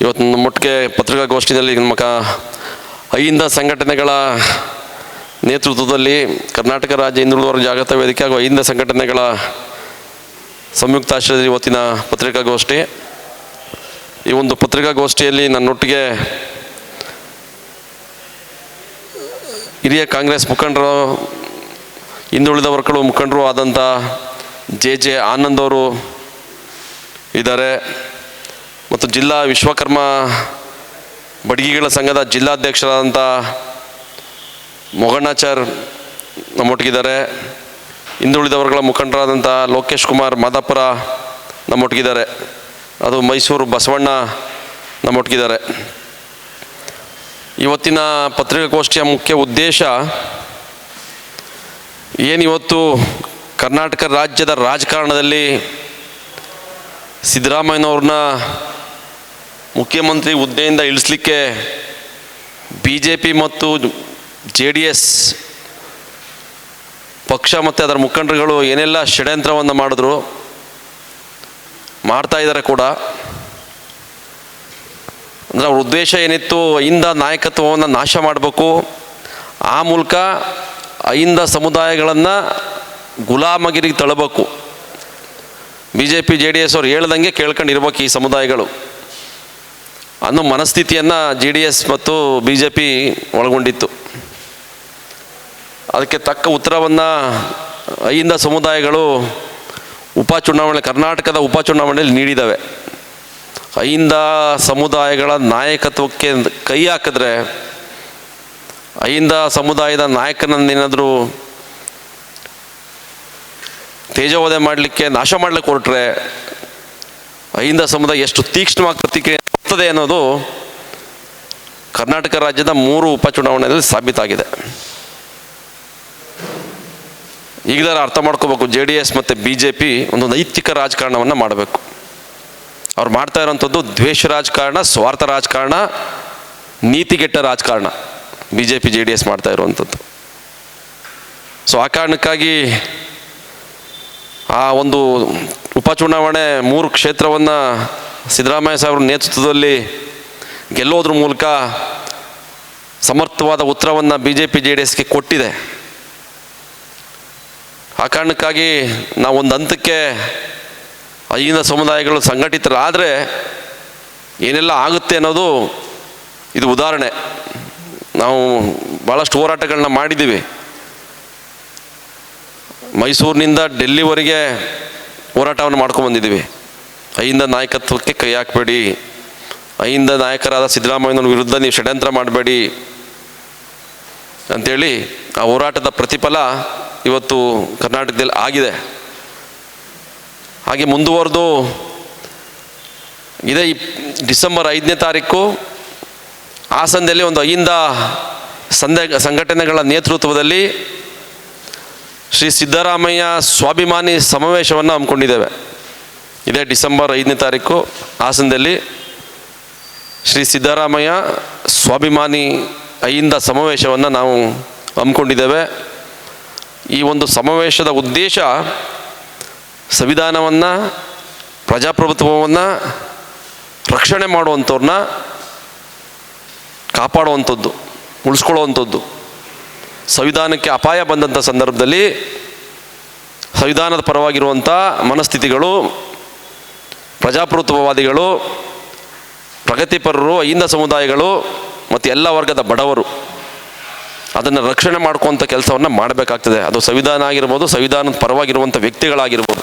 ಇವತ್ತು ನಮ್ಮ ಒಟ್ಟಿಗೆ ಪತ್ರಿಕಾಗೋಷ್ಠಿಯಲ್ಲಿ ನಮ್ಮ ಕ ಅಹಿಂದ ಸಂಘಟನೆಗಳ ನೇತೃತ್ವದಲ್ಲಿ ಕರ್ನಾಟಕ ರಾಜ್ಯ ಹಿಂದುಳಿದವರ ಜಾಗೃತ ವೇದಿಕೆ ಹಾಗೂ ಅಹಿಂದ ಸಂಘಟನೆಗಳ ಸಂಯುಕ್ತಾಶ್ರಯದಲ್ಲಿ ಇವತ್ತಿನ ಪತ್ರಿಕಾಗೋಷ್ಠಿ. ಈ ಒಂದು ಪತ್ರಿಕಾಗೋಷ್ಠಿಯಲ್ಲಿ ನನ್ನೊಟ್ಟಿಗೆ ಹಿರಿಯ ಕಾಂಗ್ರೆಸ್ ಮುಖಂಡರು ಹಿಂದುಳಿದ ವರ್ಗಗಳು ಮುಖಂಡರು ಆದಂಥ ಜೆ ಜೆ ಆನಂದ್ ಅವರು ಇದ್ದಾರೆ. ಮತ್ತು ಜಿಲ್ಲಾ ವಿಶ್ವಕರ್ಮ ಬಡಗಿಗಳ ಸಂಘದ ಜಿಲ್ಲಾಧ್ಯಕ್ಷರಾದಂಥ ಮೊಗಣ್ಣಾಚಾರ್ ನಮ್ಮೊಟ್ಟಿಗಿದ್ದಾರೆ. ಹಿಂದುಳಿದ ವರ್ಗಗಳ ಮುಖಂಡರಾದಂಥ ಲೋಕೇಶ್ ಕುಮಾರ್ ಮಾದಾಪುರ ನಮ್ಮೊಟ್ಟಿಗಿದ್ದಾರೆ. ಅದು ಮೈಸೂರು ಬಸವಣ್ಣ ನಮ್ಮೊಟ್ಟಿಗಿದ್ದಾರೆ. ಇವತ್ತಿನ ಪತ್ರಿಕಾಗೋಷ್ಠಿಯ ಮುಖ್ಯ ಉದ್ದೇಶ ಏನಿವತ್ತು ಕರ್ನಾಟಕ ರಾಜ್ಯದ ರಾಜಕಾರಣದಲ್ಲಿ ಸಿದ್ದರಾಮಯ್ಯನವ್ರನ್ನ ಮುಖ್ಯಮಂತ್ರಿ ಹುದ್ದೆಯಿಂದ ಇಳಿಸ್ಲಿಕ್ಕೆ ಬಿ ಜೆ ಪಿ ಮತ್ತು ಜೆ ಡಿ ಎಸ್ ಪಕ್ಷ ಮತ್ತು ಅದರ ಮುಖಂಡರುಗಳು ಏನೆಲ್ಲ ಷಡ್ಯಂತ್ರವನ್ನು ಮಾಡಿದ್ರು, ಮಾಡ್ತಾ ಇದ್ದಾರೆ ಕೂಡ. ಅಂದರೆ ಅವ್ರ ಉದ್ದೇಶ ಏನಿತ್ತು, ಅಹಿಂದ ನಾಯಕತ್ವವನ್ನು ನಾಶ ಮಾಡಬೇಕು. ಆ ಮೂಲಕ ಅಹಿಂದ ಸಮುದಾಯಗಳನ್ನು ಗುಲಾಮಗಿರಿಗೆ ತಳ್ಳಬೇಕು. B J P J D S ಅವ್ರು ಹೇಳ್ದಂಗೆ ಕೇಳ್ಕೊಂಡಿರ್ಬೇಕು ಈ ಸಮುದಾಯಗಳು. ಅನ್ನೋ ಮನಸ್ಥಿತಿಯನ್ನು ಜೆ ಡಿ ಎಸ್ ಮತ್ತು ಬಿ ಜೆ ಪಿ ಒಳಗೊಂಡಿತ್ತು. ಅದಕ್ಕೆ ತಕ್ಕ ಉತ್ತರವನ್ನು ಅಹಿಂದ ಸಮುದಾಯಗಳು ಉಪಚುನಾವಣೆ ಕರ್ನಾಟಕದ ಉಪಚುನಾವಣೆಯಲ್ಲಿ ನೀಡಿದ್ದಾವೆ. ಅಹಿಂದ ಸಮುದಾಯಗಳ ನಾಯಕತ್ವಕ್ಕೆ ಕೈ ಹಾಕಿದ್ರೆ ಅಹಿಂದ ಸಮುದಾಯದ ನಾಯಕನನ್ನೇನಾದರೂ ತೇಜೋವಧೆ ಮಾಡಲಿಕ್ಕೆ ನಾಶ ಮಾಡಲಿಕ್ಕೆ ಹೊರಟ್ರೆ ಅಹಿಂದ ಸಮುದಾಯ ಎಷ್ಟು ತೀಕ್ಷ್ಣವಾಗಿ ಪ್ರತಿಕ್ರಿಯೆ ಬರ್ತದೆ ಅನ್ನೋದು ಕರ್ನಾಟಕ ರಾಜ್ಯದ ಮೂರು ಉಪಚುನಾವಣೆಯಲ್ಲಿ ಸಾಬೀತಾಗಿದೆ. ಈಗಲಾರ ಅರ್ಥ ಮಾಡ್ಕೋಬೇಕು, ಜೆ ಡಿ ಎಸ್ ಮತ್ತು ಬಿ ಜೆ ಪಿ ಒಂದು ನೈತಿಕ ರಾಜಕಾರಣವನ್ನು ಮಾಡಬೇಕು. ಅವ್ರು ಮಾಡ್ತಾ ಇರೋಂಥದ್ದು ದ್ವೇಷ ರಾಜಕಾರಣ, ಸ್ವಾರ್ಥ ರಾಜಕಾರಣ, ನೀತಿಗೆಟ್ಟ ರಾಜಕಾರಣ. B J P, J D S ಮಾಡ್ತಾ ಇರುವಂಥದ್ದು. ಸೊ ಆ ಕಾರಣಕ್ಕಾಗಿ ಆ ಒಂದು ಉಪಚುನಾವಣೆ ಮೂರು ಕ್ಷೇತ್ರವನ್ನು ಸಿದ್ದರಾಮಯ್ಯ ಸಾಹೇಬ್ರ ನೇತೃತ್ವದಲ್ಲಿ ಗೆಲ್ಲೋದ್ರ ಮೂಲಕ ಸಮರ್ಥವಾದ ಉತ್ತರವನ್ನು B J P J D ಎಸ್ಗೆ ಕೊಟ್ಟಿದೆ. ಆ ಕಾರಣಕ್ಕಾಗಿ ನಾವು ಒಂದು ಹಂತಕ್ಕೆ ಅಹಿಂದ ಸಮುದಾಯಗಳು ಸಂಘಟಿತರಾದರೆ ಏನೆಲ್ಲ ಆಗುತ್ತೆ ಅನ್ನೋದು ಇದು ಉದಾಹರಣೆ. ನಾವು ಭಾಳಷ್ಟು ಹೋರಾಟಗಳನ್ನ ಮಾಡಿದ್ದೀವಿ. ಮೈಸೂರಿನಿಂದ ಡೆಲ್ಲಿವರೆಗೆ ಹೋರಾಟವನ್ನು ಮಾಡ್ಕೊಂಡ್ಬಂದಿದ್ದೀವಿ ಅಹಿಂದ ನಾಯಕತ್ವಕ್ಕೆ ಕೈ ಹಾಕಬೇಡಿ. ಅಹಿಂದ ನಾಯಕರಾದ ಸಿದ್ದರಾಮಯ್ಯನ ವಿರುದ್ಧ ನೀವು ಷಡ್ಯಂತ್ರ ಮಾಡಬೇಡಿ ಅಂಥೇಳಿ ಆ ಹೋರಾಟದ ಪ್ರತಿಫಲ ಇವತ್ತು ಕರ್ನಾಟಕದಲ್ಲಿ ಆಗಿದೆ. ಹಾಗೆ ಮುಂದುವರೆದು ಇದೇ ಡಿಸೆಂಬರ್ ಐದನೇ ತಾರೀಕು ಹಾಸನದಲ್ಲಿ ಒಂದು ಅಹಿಂದ ಸಂದೆ, ಸಂಘಟನೆಗಳ ನೇತೃತ್ವದಲ್ಲಿ ಶ್ರೀ ಸಿದ್ದರಾಮಯ್ಯ ಸ್ವಾಭಿಮಾನಿ ಸಮಾವೇಶವನ್ನು ಹಮ್ಮಿಕೊಂಡಿದ್ದೇವೆ. ಇದೇ ಡಿಸೆಂಬರ್ ಐದನೇ ತಾರೀಕು ಹಾಸನದಲ್ಲಿ ಶ್ರೀ ಸಿದ್ದರಾಮಯ್ಯ ಸ್ವಾಭಿಮಾನಿ ಅಹಿಂದ ಸಮಾವೇಶವನ್ನು ನಾವು ಹಮ್ಮಿಕೊಂಡಿದ್ದೇವೆ. ಈ ಒಂದು ಸಮಾವೇಶದ ಉದ್ದೇಶ ಸಂವಿಧಾನವನ್ನು, ಪ್ರಜಾಪ್ರಭುತ್ವವನ್ನು ರಕ್ಷಣೆ ಮಾಡುವಂಥವ್ರನ್ನ ಕಾಪಾಡುವಂಥದ್ದು, ಉಳಿಸ್ಕೊಳ್ಳುವಂಥದ್ದು. ಸಂವಿಧಾನಕ್ಕೆ ಅಪಾಯ ಬಂದಂಥ ಸಂದರ್ಭದಲ್ಲಿ ಸಂವಿಧಾನದ ಪರವಾಗಿರುವಂಥ ಮನಸ್ಥಿತಿಗಳು, ಪ್ರಜಾಪ್ರಭುತ್ವವಾದಿಗಳು, ಪ್ರಗತಿಪರರು, ಅಹಿಂದ ಸಮುದಾಯಗಳು ಮತ್ತು ಎಲ್ಲ ವರ್ಗದ ಬಡವರು ಅದನ್ನು ರಕ್ಷಣೆ ಮಾಡ್ಕೊಂತ ಕೆಲಸವನ್ನು ಮಾಡಬೇಕಾಗ್ತದೆ. ಅದು ಸಂವಿಧಾನ ಆಗಿರ್ಬೋದು, ಸಂವಿಧಾನದ ಪರವಾಗಿರುವಂಥ ವ್ಯಕ್ತಿಗಳಾಗಿರ್ಬೋದು.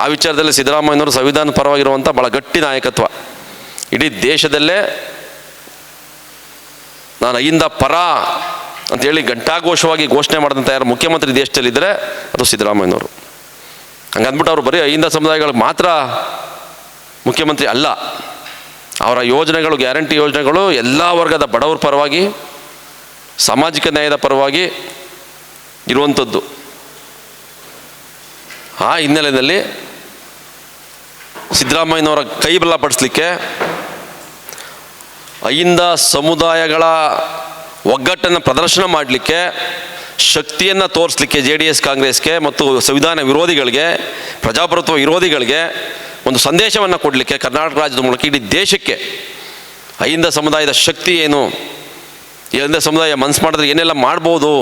ಆ ವಿಚಾರದಲ್ಲಿ ಸಿದ್ದರಾಮಯ್ಯನವರು ಸಂವಿಧಾನದ ಪರವಾಗಿರುವಂಥ ಭಾಳ ಗಟ್ಟಿ ನಾಯಕತ್ವ. ಇಡೀ ದೇಶದಲ್ಲೇ ನಾನು ಅಹಿಂದ ಪರ ಅಂತೇಳಿ ಘಂಟಾಘೋಷವಾಗಿ ಘೋಷಣೆ ಮಾಡಿದಂಥ ಯಾರು ಮುಖ್ಯಮಂತ್ರಿ ದೇಶದಲ್ಲಿದ್ದರೆ ಅದು ಸಿದ್ದರಾಮಯ್ಯನವರು. ಹಂಗೆ ಅಂದ್ಬಿಟ್ಟು ಅವರು ಬರೀ ಅಹಿಂದ ಸಮುದಾಯಗಳಿಗೆ ಮಾತ್ರ ಮುಖ್ಯಮಂತ್ರಿ ಅಲ್ಲ. ಅವರ ಯೋಜನೆಗಳು, ಗ್ಯಾರಂಟಿ ಯೋಜನೆಗಳು ಎಲ್ಲ ವರ್ಗದ ಬಡವರ ಪರವಾಗಿ, ಸಾಮಾಜಿಕ ನ್ಯಾಯದ ಪರವಾಗಿ ಇರುವಂಥದ್ದು. ಆ ಹಿನ್ನೆಲೆಯಲ್ಲಿ ಸಿದ್ದರಾಮಯ್ಯನವರ ಕೈ ಬಲಪಡಿಸ್ಲಿಕ್ಕೆ ಅಹಿಂದ ಸಮುದಾಯಗಳ ಒಗ್ಗಟ್ಟನ್ನು ಪ್ರದರ್ಶನ ಮಾಡಲಿಕ್ಕೆ, ಶಕ್ತಿಯನ್ನು ತೋರಿಸ್ಲಿಕ್ಕೆ ಜೆ ಡಿ ಎಸ್ ಕಾಂಗ್ರೆಸ್ಗೆ ಮತ್ತು ಸಂವಿಧಾನ ವಿರೋಧಿಗಳಿಗೆ, ಪ್ರಜಾಪ್ರಭುತ್ವ ವಿರೋಧಿಗಳಿಗೆ ಒಂದು ಸಂದೇಶವನ್ನು ಕೊಡಲಿಕ್ಕೆ ಕರ್ನಾಟಕ ರಾಜ್ಯದ ಮೂಲಕ ಇಡೀ ದೇಶಕ್ಕೆ ಅಹಿಂದ ಸಮುದಾಯದ ಶಕ್ತಿ ಏನು ಅಹಿಂದ ಸಮುದಾಯ ಮನಸ್ಸು ಮಾಡಿದ್ರೆ ಏನೆಲ್ಲ ಮಾಡ್ಬೋದು?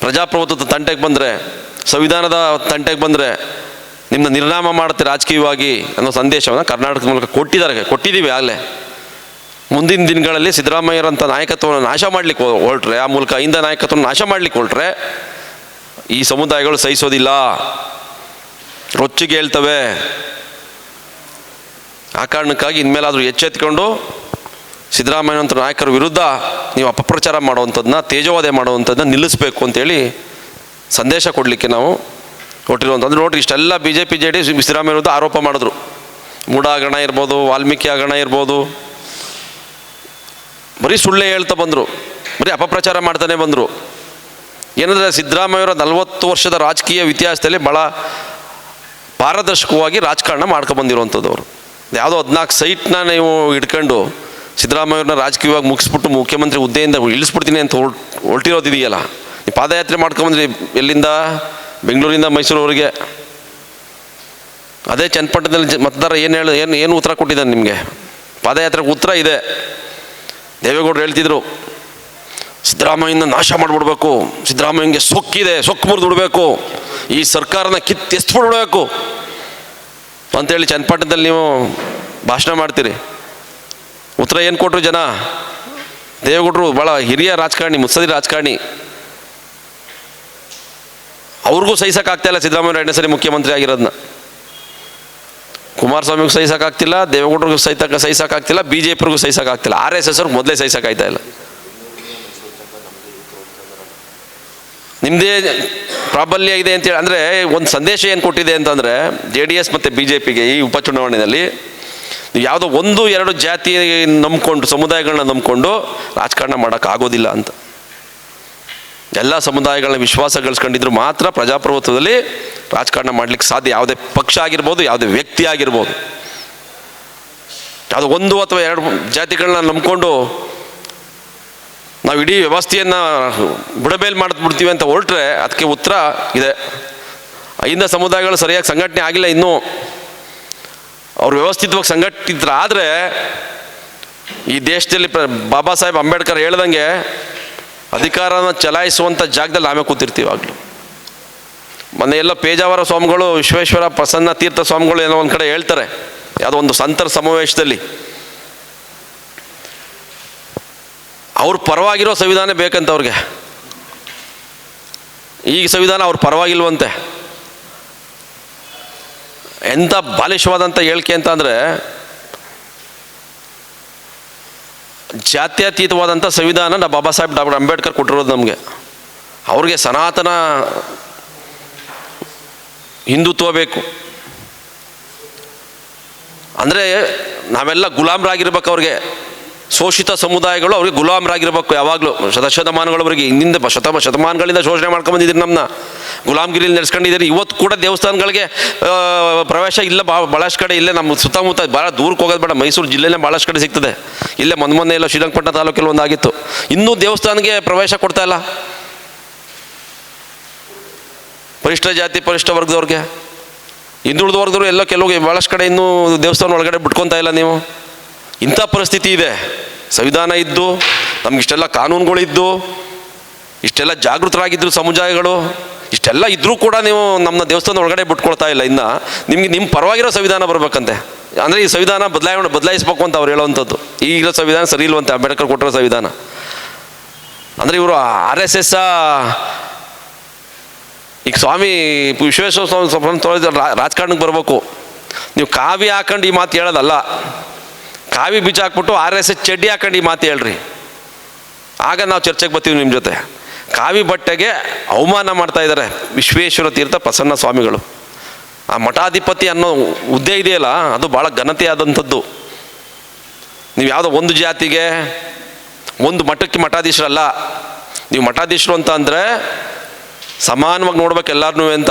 ಪ್ರಜಾಪ್ರಭುತ್ವದ ತಂಟೆಗೆ ಬಂದರೆ, ಸಂವಿಧಾನದ ತಂಟೆಗೆ ಬಂದರೆ ನಿಮ್ಮನ್ನ ನಿರ್ನಾಮ ಮಾಡುತ್ತೆ ರಾಜಕೀಯವಾಗಿ ಅನ್ನೋ ಸಂದೇಶವನ್ನು ಕರ್ನಾಟಕದ ಮೂಲಕ ಕೊಟ್ಟಿದ್ದಾರೆ, ಕೊಟ್ಟಿದ್ದೀವಿ ಆಗಲೇ. ಮುಂದಿನ ದಿನಗಳಲ್ಲಿ ಸಿದ್ದರಾಮಯ್ಯರಂಥ ನಾಯಕತ್ವವನ್ನು ನಾಶ ಮಾಡಲಿಕ್ಕೆ ಹೊರಟ್ರೆ, ಆ ಮೂಲಕ ಇಂದ ನಾಯಕತ್ವವನ್ನು ನಾಶ ಮಾಡಲಿಕ್ಕೆ ಹೊರಟ್ರೆ, ಈ ಸಮುದಾಯಗಳು ಸಹಿಸೋದಿಲ್ಲ. ರೊಚ್ಚಿಗೆ ಹೇಳ್ತವೆ. ಆ ಕಾರಣಕ್ಕಾಗಿ ಇನ್ಮೇಲಾದರೂ ಎಚ್ಚೆತ್ಕೊಂಡು ಸಿದ್ದರಾಮಯ್ಯನಂಥ ನಾಯಕರ ವಿರುದ್ಧ ನೀವು ಅಪಪ್ರಚಾರ ಮಾಡುವಂಥದ್ದನ್ನ ತೇಜವಾದೆ ಮಾಡುವಂಥದ್ದನ್ನ ನಿಲ್ಲಿಸಬೇಕು ಅಂತೇಳಿ ಸಂದೇಶ ಕೊಡಲಿಕ್ಕೆ ನಾವು ಕೊಟ್ಟಿರುವಂಥದ್ದು ನೋಡಿರಿ, ಇಷ್ಟೆಲ್ಲ B J P J D Siddaramaiah ವಿರುದ್ಧ ಆರೋಪ ಮಾಡಿದ್ರು. ಮೂಢ ಹಗರಣ ಇರ್ಬೋದು, ವಾಲ್ಮೀಕಿ ಹಗರಣ ಇರ್ಬೋದು ಬರೀ ಸುಳ್ಳೇ ಹೇಳ್ತಾ ಬಂದರು, ಬರೀ ಅಪಪ್ರಚಾರ ಮಾಡ್ತಾನೆ ಬಂದರು. ಏನಂದರೆ ಸಿದ್ದರಾಮಯ್ಯವರ ನಲವತ್ತು ವರ್ಷದ ರಾಜಕೀಯ ಇತಿಹಾಸದಲ್ಲಿ ಭಾಳ ಪಾರದರ್ಶಕವಾಗಿ ರಾಜಕಾರಣ ಮಾಡ್ಕೊಬಂದಿರುವಂಥದ್ದು ಅವರು. ಯಾವುದೋ ಹದಿನಾಲ್ಕು ಸೈಟ್ನ ನೀವು ಇಟ್ಕೊಂಡು ಸಿದ್ದರಾಮಯ್ಯವ್ರನ್ನ ರಾಜಕೀಯವಾಗಿ ಮುಗಿಸ್ಬಿಟ್ಟು ಮುಖ್ಯಮಂತ್ರಿ ಹುದ್ದೆಯಿಂದ ಇಳಿಸ್ಬಿಡ್ತೀನಿ ಅಂತ ಹೊರ್ ಹೊರಟಿರೋದಿದೆಯಲ್ಲ, ನೀವು ಪಾದಯಾತ್ರೆ ಮಾಡ್ಕೊಂಬಂದ್ರಿ ಎಲ್ಲಿಂದ? ಬೆಂಗಳೂರಿಂದ ಮೈಸೂರವರೆಗೆ. ಅದೇ ಚನ್ನಪಟ್ಟಣದಲ್ಲಿ ಮತದಾರ ಏನು ಹೇಳಿ, ಏನು ಏನು ಉತ್ತರ ಕೊಟ್ಟಿದ್ದಾನೆ ನಿಮಗೆ? ಪಾದಯಾತ್ರೆಗೆ ಉತ್ತರ ಇದೆ. ದೇವೇಗೌಡರು ಹೇಳ್ತಿದ್ರು, ಸಿದ್ದರಾಮಯ್ಯನ ನಾಶ ಮಾಡಿಬಿಡ್ಬೇಕು ಸಿದ್ದರಾಮಯ್ಯಂಗೆ ಸೊಕ್ಕಿದೆ, ಸೊಕ್ಕು ಮುರಿದು ಬಿಡಬೇಕು, ಈ ಸರ್ಕಾರನ ಕಿತ್ತೆಸ್ಬಿಡ್ಬೇಕು ಅಂತೇಳಿ ಚನ್ನಪಟ್ಟಣದಲ್ಲಿ ನೀವು ಭಾಷಣ ಮಾಡ್ತೀರಿ. ಉತ್ತರ ಏನು ಕೊಟ್ಟರು ಜನ? ದೇವೇಗೌಡರು ಭಾಳ ಹಿರಿಯ ರಾಜಕಾರಣಿ ಮುತ್ಸದಿ ರಾಜಕಾರಣಿ. ಅವ್ರಿಗೂ ಸಹಿಸೋಕ್ಕಾಗ್ತಾ ಇಲ್ಲ ಸಿದ್ದರಾಮಯ್ಯ ಎರಡನೇ ಸರಿ ಮುಖ್ಯಮಂತ್ರಿ ಆಗಿರೋದನ್ನ ಕುಮಾರಸ್ವಾಮಿಗೂ ಸಹಿಸೋಕ್ಕಾಗ್ತಿಲ್ಲ, ದೇವೇಗೌಡರಿಗೂ ಸಹಿತ ಸಹಿಸೋಕ್ಕಾಗ್ತಿಲ್ಲ ಬಿ ಜೆ ಪಿಗೂ ಸಹಿಸೋಕ್ಕಾಗ್ತಿಲ್ಲ. ಆರ್ ಎಸ್ ಎಸ್ ಮೊದಲೇ ಸಹಿಸೋಕ್ಕಾಗ್ತಾ ಇಲ್ಲ. ನಿಮ್ಮದೇ ಪ್ರಾಬಲ್ಯ ಇದೆ ಅಂತೇಳಿ ಅಂದರೆ ಒಂದು ಸಂದೇಶ ಏನು ಕೊಟ್ಟಿದೆ ಅಂತಂದರೆ, ಜೆ ಡಿ ಎಸ್ ಮತ್ತು ಬಿ ಜೆ ಪಿಗೆ ಈ ಉಪಚುನಾವಣೆಯಲ್ಲಿ ನೀವು ಯಾವುದೋ ಒಂದು, ಎರಡು ಜಾತಿ ನಂಬ್ಕೊಂಡು, ಸಮುದಾಯಗಳನ್ನ ನಂಬ್ಕೊಂಡು ರಾಜಕಾರಣ ಮಾಡೋಕ್ಕಾಗೋದಿಲ್ಲ ಅಂತ. ಎಲ್ಲ ಸಮುದಾಯಗಳನ್ನ ವಿಶ್ವಾಸ ಗಳಿಸ್ಕೊಂಡಿದ್ರು ಮಾತ್ರ ಪ್ರಜಾಪ್ರಭುತ್ವದಲ್ಲಿ ರಾಜಕಾರಣ ಮಾಡ್ಲಿಕ್ಕೆ ಸಾಧ್ಯ. ಯಾವುದೇ ಪಕ್ಷ ಆಗಿರ್ಬೋದು, ಯಾವುದೇ ವ್ಯಕ್ತಿ ಆಗಿರ್ಬೋದು. ಅದು ಒಂದು ಅಥವಾ ಎರಡು ಜಾತಿಗಳನ್ನ ನಂಬ್ಕೊಂಡು ನಾವು ಇಡೀ ವ್ಯವಸ್ಥೆಯನ್ನು ಬುಡಬೇಲ್ ಮಾಡಿಬಿಡ್ತೀವಿ ಅಂತ ಹೊರಟ್ರೆ ಅದಕ್ಕೆ ಉತ್ತರ ಇದೆ. ಇಂದ ಸಮುದಾಯಗಳು ಸರಿಯಾಗಿ ಸಂಘಟನೆ ಆಗಿಲ್ಲ ಇನ್ನೂ. ಅವ್ರು ವ್ಯವಸ್ಥಿತವಾಗಿ ಸಂಘಟಿತರಾದರೆ ಈ ದೇಶದಲ್ಲಿ ಬಾಬಾ ಸಾಹೇಬ್ ಅಂಬೇಡ್ಕರ್ ಹೇಳ್ದಂಗೆ ಅಧಿಕಾರನ ಚಲಾಯಿಸುವಂಥ ಜಾಗದಲ್ಲಿ ಆಮೇಲೆ ಕೂತಿರ್ತೀವಿ ಆಗಲೂ. ಮೊನ್ನೆ ಎಲ್ಲ ಪೇಜಾವರ ಸ್ವಾಮಿಗಳು, ವಿಶ್ವೇಶ್ವರ ಪ್ರಸನ್ನ ತೀರ್ಥ ಸ್ವಾಮಿಗಳು ಏನೋ ಒಂದು ಕಡೆ ಹೇಳ್ತಾರೆ. ಯಾವುದೋ ಒಂದು ಸಂತರ ಸಮಾವೇಶದಲ್ಲಿ. ಅವ್ರ ಪರವಾಗಿರೋ ಸಂವಿಧಾನ ಬೇಕಂತ ಅವ್ರಿಗೆ. ಈಗ ಸಂವಿಧಾನ ಅವ್ರ ಪರವಾಗಿಲ್ವಂತೆ. ಎಂಥ ಬಾಲಿಶವಾದಂಥ ಹೇಳಿಕೆ ಅಂತ ಅಂದರೆ ಜಾತ್ಯತೀತವಾದಂಥ ಸಂವಿಧಾನ ಬಾಬಾ ಸಾಹೇಬ್ ಡಾಕ್ಟರ್ ಅಂಬೇಡ್ಕರ್ ಕೊಟ್ಟಿರೋದು ನಮಗೆ. ಅವ್ರಿಗೆ ಸನಾತನ ಹಿಂದುತ್ವ ಬೇಕು. ಅಂದರೆ ನಾವೆಲ್ಲ ಗುಲಾಮರಾಗಿರ್ಬೇಕು ಅವ್ರಿಗೆ. ಶೋಷಿತ ಸಮುದಾಯಗಳು ಅವ್ರಿಗೆ ಗುಲಾಮರಾಗಿರ್ಬೇಕು. ಯಾವಾಗಲೂ ಶತಶತಮಾನಗಳವರೆಗೆ ಹಿಂದಿಂದ ಶತಮ ಶತ ಶತಮಾನಗಳಿಂದ ಶೋಷಣೆ ಮಾಡ್ಕೊಂಬಂದಿದ್ದೀರಿ ನಮ್ಮನ್ನ ಗುಲಾಮಗಿರಿಲಿ ನಡೆಸ್ಕೊಂಡಿದ್ದೀರಿ. ಇವತ್ತು ಕೂಡ ದೇವಸ್ಥಾನಗಳಿಗೆ ಪ್ರವೇಶ ಇಲ್ಲ, ಬಾ ಭಾಳಷ್ಟು ಕಡೆ ಇಲ್ಲೇ ನಮ್ಮ ಸುತ್ತಮುತ್ತ ಭಾಳ ದೂರಕ್ಕೆ ಹೋಗೋದು ಬೇಡ. ಮೈಸೂರು ಜಿಲ್ಲೆನೇ ಭಾಳಷ್ಟು ಕಡೆ ಸಿಗ್ತದೆ. ಇಲ್ಲೇ ಮೊನ್ನೆ ಇಲ್ಲ ಶ್ರೀರಂಗಪಟ್ಟಣ ತಾಲೂಕಲ್ಲಿ ಒಂದಾಗಿತ್ತು. ಇನ್ನೂ ದೇವಸ್ಥಾನಕ್ಕೆ ಪ್ರವೇಶ ಕೊಡ್ತಾ ಇಲ್ಲ. ಪರಿಷ್ಠ ಜಾತಿ, ಪರಿಷ್ಠ ವರ್ಗದವ್ರಿಗೆ. ಹಿಂದುಳಿದ ವರ್ಗದವ್ರು ಎಲ್ಲ ಕೆಲವು ಭಾಳಷ್ಟು ಕಡೆ ಇನ್ನೂ ದೇವಸ್ಥಾನ ಒಳಗಡೆ ಬಿಟ್ಕೊತಾ ಇಲ್ಲ ನೀವು. ಇಂಥ ಪರಿಸ್ಥಿತಿ ಇದೆ. ಸಂವಿಧಾನ ಇದ್ದು ನಮಗಿಷ್ಟೆಲ್ಲ ಕಾನೂನುಗಳಿದ್ದು, ಇಷ್ಟೆಲ್ಲ ಜಾಗೃತರಾಗಿದ್ದರು ಸಮುದಾಯಗಳು, ಇಷ್ಟೆಲ್ಲ ಇದ್ದರೂ ಕೂಡ ನೀವು ನಮ್ಮ ದೇವಸ್ಥಾನ ಒಳಗಡೆ ಬಿಟ್ಕೊಳ್ತಾ ಇಲ್ಲ ಇನ್ನು. ನಿಮಗೆ ನಿಮ್ಮ ಪರವಾಗಿರೋ ಸಂವಿಧಾನ ಬರಬೇಕಂತೆ. ಅಂದರೆ ಈ ಸಂವಿಧಾನ ಬದಲಾವಣೆ ಬದಲಾಯಿಸ್ಬೇಕು ಅಂತ ಅವ್ರು ಹೇಳೋವಂಥದ್ದು. ಈಗಿರೋ ಸಂವಿಧಾನ ಸರಿ ಇಲ್ವಂತೆ ಅಂಬೇಡ್ಕರ್ ಕೊಟ್ಟಿರೋ ಸಂವಿಧಾನ. ಅಂದರೆ ಇವರು ಆರ್ ಎಸ್ ಎಸ್ ಈಗ ಸ್ವಾಮಿ ವಿಶ್ವೇಶ್ವರ ಸ್ವಾಮಿ ರಾಜಕಾರಣಕ್ಕೆ ಬರಬೇಕು. ನೀವು ಕಾವಿ ಹಾಕೊಂಡು ಈ ಮಾತು ಹೇಳೋದಲ್ಲ. ಕಾವಿ ಬೀಜ ಹಾಕ್ಬಿಟ್ಟು ಆರ್ ಎಸ್ ಎಸ್ ಚಡ್ಡಿ ಹಾಕೊಂಡು ಈ ಮಾತು ಹೇಳ್ರಿ. ಆಗ ನಾವು ಚರ್ಚೆಗೆ ಬರ್ತೀವಿ ನಿಮ್ಮ ಜೊತೆ. ಕಾವಿ ಬಟ್ಟೆಗೆ ಅವಮಾನ ಮಾಡ್ತಾ ಇದ್ದಾರೆ ವಿಶ್ವೇಶ್ವರ ತೀರ್ಥ ಪ್ರಸನ್ನ ಸ್ವಾಮಿಗಳು. ಆ ಮಠಾಧಿಪತಿ ಅನ್ನೋ ಹುದ್ದೆ ಇದೆಯಲ್ಲ, ಅದು ಭಾಳ ಘನತೆಯಾದಂಥದ್ದು. ನೀವು ಯಾವುದೋ ಒಂದು ಜಾತಿಗೆ, ಒಂದು ಮಠಕ್ಕೆ ಮಠಾಧೀಶರಲ್ಲ. ನೀವು ಮಠಾಧೀಶರು ಅಂತ ಅಂದರೆ ಸಮಾನವಾಗಿ ನೋಡ್ಬೇಕು ಎಲ್ಲರನ್ನೂ ಅಂತ.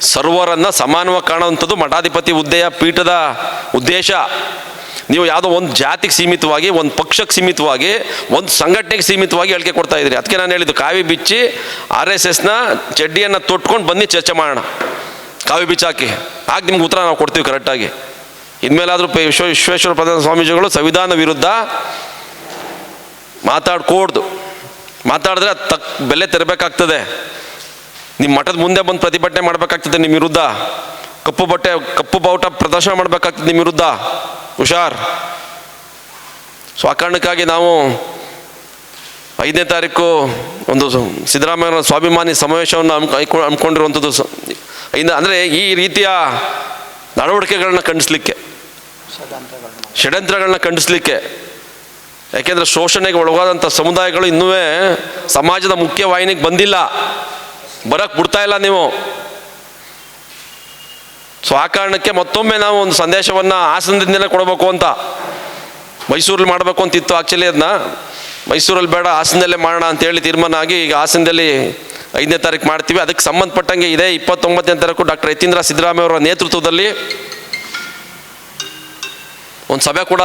ಸರ್ವರನ್ನು ಸಮಾನವಾಗಿ ಕಾಣುವಂಥದ್ದು ಮಠಾಧಿಪತಿ ಹುದ್ದೆಯ ಪೀಠದ ಉದ್ದೇಶ. ನೀವು ಯಾವುದೋ ಒಂದು ಜಾತಿಗೆ ಸೀಮಿತವಾಗಿ, ಒಂದು ಪಕ್ಷಕ್ಕೆ ಸೀಮಿತವಾಗಿ, ಒಂದು ಸಂಘಟನೆಗೆ ಸೀಮಿತವಾಗಿ ಹೇಳಿಕೆ ಕೊಡ್ತಾ ಇದ್ದೀರಿ. ಅದಕ್ಕೆ ನಾನು ಹೇಳಿದ್ದು, ಕಾವಿ ಬಿಚ್ಚಿ ಆರ್ ಎಸ್ ಎಸ್ನ ಚಡ್ಡಿಯನ್ನು ತೊಟ್ಕೊಂಡು ಬನ್ನಿ ಚರ್ಚೆ ಮಾಡೋಣ. ಕಾವಿ ಬಿಚ್ಚಾಕಿ. ಆಗ ನಿಮ್ಗೆ ಉತ್ತರ ನಾವು ಕೊಡ್ತೀವಿ ಕರೆಕ್ಟಾಗಿ ಇನ್ಮೇಲಾದರೂ ವಿಶ್ವ ವಿಶ್ವೇಶ್ವರ ಪ್ರಧಾನ ಸ್ವಾಮೀಜಿಗಳು ಸಂವಿಧಾನ ವಿರುದ್ಧ ಮಾತಾಡ್ಕೋಡ್ದು. ಮಾತಾಡಿದ್ರೆ ಅದು ತಕ್ ಬೆಲೆ ತೆರಬೇಕಾಗ್ತದೆ. ನಿಮ್ಮ ಮಠದ ಮುಂದೆ ಬಂದು ಪ್ರತಿಭಟನೆ ಮಾಡಬೇಕಾಗ್ತದೆ ನಿಮ್ಮ ವಿರುದ್ಧ. ಕಪ್ಪು ಬಟ್ಟೆ, ಕಪ್ಪು ಬಾವುಟ ಪ್ರದರ್ಶನ ಮಾಡಬೇಕಾಗ್ತದೆ ನಿಮ್ಮ ವಿರುದ್ಧ. ಹುಷಾರ್. ಸೊ ಆ ಕಾರಣಕ್ಕಾಗಿ ನಾವು ಐದನೇ ತಾರೀಕು ಒಂದು ಸಿದ್ದರಾಮಯ್ಯ ಸ್ವಾಭಿಮಾನಿ ಸಮಾವೇಶವನ್ನು ಅಂದ್ಕೊಂಡಿರುವಂಥದ್ದು ಐದ, ಅಂದರೆ ಈ ರೀತಿಯ ನಡವಳಿಕೆಗಳನ್ನ ಖಂಡಿಸ್ಲಿಕ್ಕೆ, ಷಡ್ಯಂತ್ರಗಳನ್ನ ಖಂಡಿಸ್ಲಿಕ್ಕೆ, ಯಾಕೆಂದರೆ ಶೋಷಣೆಗೆ ಒಳಗಾದಂಥ ಸಮುದಾಯಗಳು ಇನ್ನೂ ಸಮಾಜದ ಮುಖ್ಯ ವಾಹಿನಿಗೆ ಬಂದಿಲ್ಲ. ಬರಕ್ಕೆ ಬಿಡ್ತಾ ಇಲ್ಲ ನೀವು. ಸೊ ಆ ಕಾರಣಕ್ಕೆ ಮತ್ತೊಮ್ಮೆ ನಾವು ಒಂದು ಸಂದೇಶವನ್ನು ಹಾಸನದಿಂದಲೇ ಕೊಡಬೇಕು ಅಂತ ಮೈಸೂರಲ್ಲಿ ಮಾಡಬೇಕು ಅಂತಿತ್ತು ಆ್ಯಕ್ಚುಲಿ ಅದನ್ನ ಮೈಸೂರಲ್ಲಿ ಬೇಡ ಹಾಸನದಲ್ಲೇ ಮಾಡೋಣ ಅಂತೇಳಿ ತೀರ್ಮಾನ ಆಗಿ ಈಗ ಹಾಸನದಲ್ಲಿ ಐದನೇ ತಾರೀಕು ಮಾಡ್ತೀವಿ. ಅದಕ್ಕೆ ಸಂಬಂಧಪಟ್ಟಂಗೆ ಇದೆ ಇಪ್ಪತ್ತೊಂಬತ್ತನೇ ತಾರೀಕು ಡಾಕ್ಟರ್ ಯತೀಂದ್ರ ಸಿದ್ದರಾಮಯ್ಯ ಅವರ ನೇತೃತ್ವದಲ್ಲಿ ಒಂದು ಸಭೆ ಕೂಡ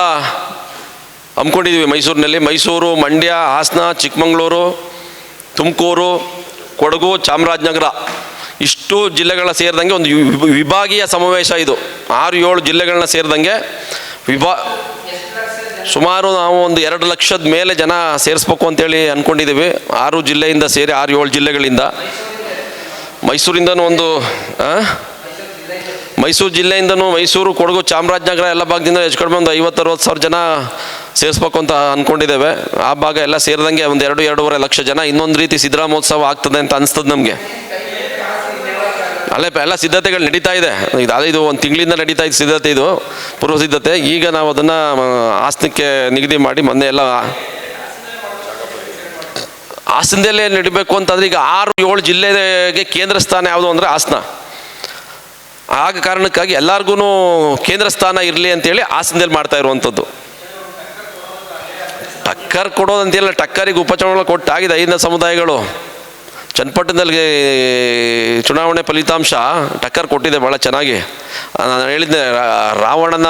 ಹಮ್ಮಿಕೊಂಡಿದ್ದೀವಿ ಮೈಸೂರಿನಲ್ಲಿ. ಮೈಸೂರು, ಮಂಡ್ಯ, ಹಾಸನ, ಚಿಕ್ಕಮಗಳೂರು, ತುಮಕೂರು, ಕೊಡಗು, ಚಾಮರಾಜನಗರ. ಇಷ್ಟು ಜಿಲ್ಲೆಗಳ ಸೇರಿದಂಗೆ ಒಂದು ವಿಭ- ವಿಭಾಗೀಯ ಸಮಾವೇಶ ಇದು. ಆರು ಏಳು ಜಿಲ್ಲೆಗಳನ್ನ ಸೇರಿದಂಗೆ ವಿಭಾ, ಸುಮಾರು ನಾವು ಒಂದು ಎರಡು ಲಕ್ಷದ ಮೇಲೆ ಜನ ಸೇರಿಸ್ಬೇಕು ಅಂತೇಳಿ ಅಂದ್ಕೊಂಡಿದ್ದೀವಿ ಆರು ಜಿಲ್ಲೆಯಿಂದ ಸೇರಿ ಆರು ಏಳು ಜಿಲ್ಲೆಗಳಿಂದ. ಮೈಸೂರಿಂದನೂ ಒಂದು? ಮೈಸೂರು ಜಿಲ್ಲೆಯಿಂದನೂ ಮೈಸೂರು, ಕೊಡಗು, ಚಾಮರಾಜನಗರ ಎಲ್ಲ ಭಾಗದಿಂದ ಹೆಚ್ಚು ಕಡಿಮೆ ಒಂದು ಐವತ್ತು, ಅರವತ್ತು ಸಾವಿರ ಜನ ಸೇರಿಸ್ಬೇಕು ಅಂತ ಅಂದ್ಕೊಂಡಿದ್ದೇವೆ ಆ ಭಾಗ ಎಲ್ಲ ಸೇರಿದಂಗೆ ಒಂದು ಎರಡು, ಎರಡೂವರೆ ಲಕ್ಷ ಜನ. ಇನ್ನೊಂದು ರೀತಿ ಸಿದ್ದರಾಮೋತ್ಸವ ಆಗ್ತದೆ ಅಂತ ಅನಿಸ್ತದೆ ನಮಗೆ. ಅಲ್ಲೇ ಎಲ್ಲ ಸಿದ್ಧತೆಗಳು ನಡೀತಾ ಇದೆ. ಅದೇ ಇದು ಒಂದು ತಿಂಗಳಿಂದ ನಡೀತಾ ಇದೆ ಸಿದ್ಧತೆ ಇದು, ಪೂರ್ವ ಸಿದ್ಧತೆ. ಈಗ ನಾವು ಅದನ್ನು ಆಸನಕ್ಕೆ ನಿಗದಿ ಮಾಡಿ ಮೊನ್ನೆ ಎಲ್ಲ ಹಾಸನದಲ್ಲೇ ನಡಿಬೇಕು ಅಂತಂದ್ರೆ ಈಗ ಆರು ಏಳು ಜಿಲ್ಲೆಗೆ ಕೇಂದ್ರ ಸ್ಥಾನ ಯಾವುದು ಅಂದರೆ ಹಾಸನ ಆಗ ಕಾರಣಕ್ಕಾಗಿ ಎಲ್ಲರಿಗೂ ಕೇಂದ್ರ ಸ್ಥಾನ ಇರಲಿ ಅಂತೇಳಿ ಹಾಸನದಲ್ಲಿ ಮಾಡ್ತಾ ಇರುವಂಥದ್ದು ಟಕ್ಕರ್ ಕೊಡೋದಂತಿಲ್ಲ ಟಕ್ಕರಿಗೆ ಉಪಚುನಾವಣೆ ಕೊಟ್ಟಾಗಿದೆ ಐದನೇ ಸಮುದಾಯಗಳು. ಚನ್ನಪಟ್ಟಣದಲ್ಲಿ ಚುನಾವಣೆ ಫಲಿತಾಂಶ ಟಕ್ಕರ್ ಕೊಟ್ಟಿದೆ ಭಾಳ ಚೆನ್ನಾಗಿ. ನಾನು ಹೇಳಿದ್ದೆ ರಾವಣನ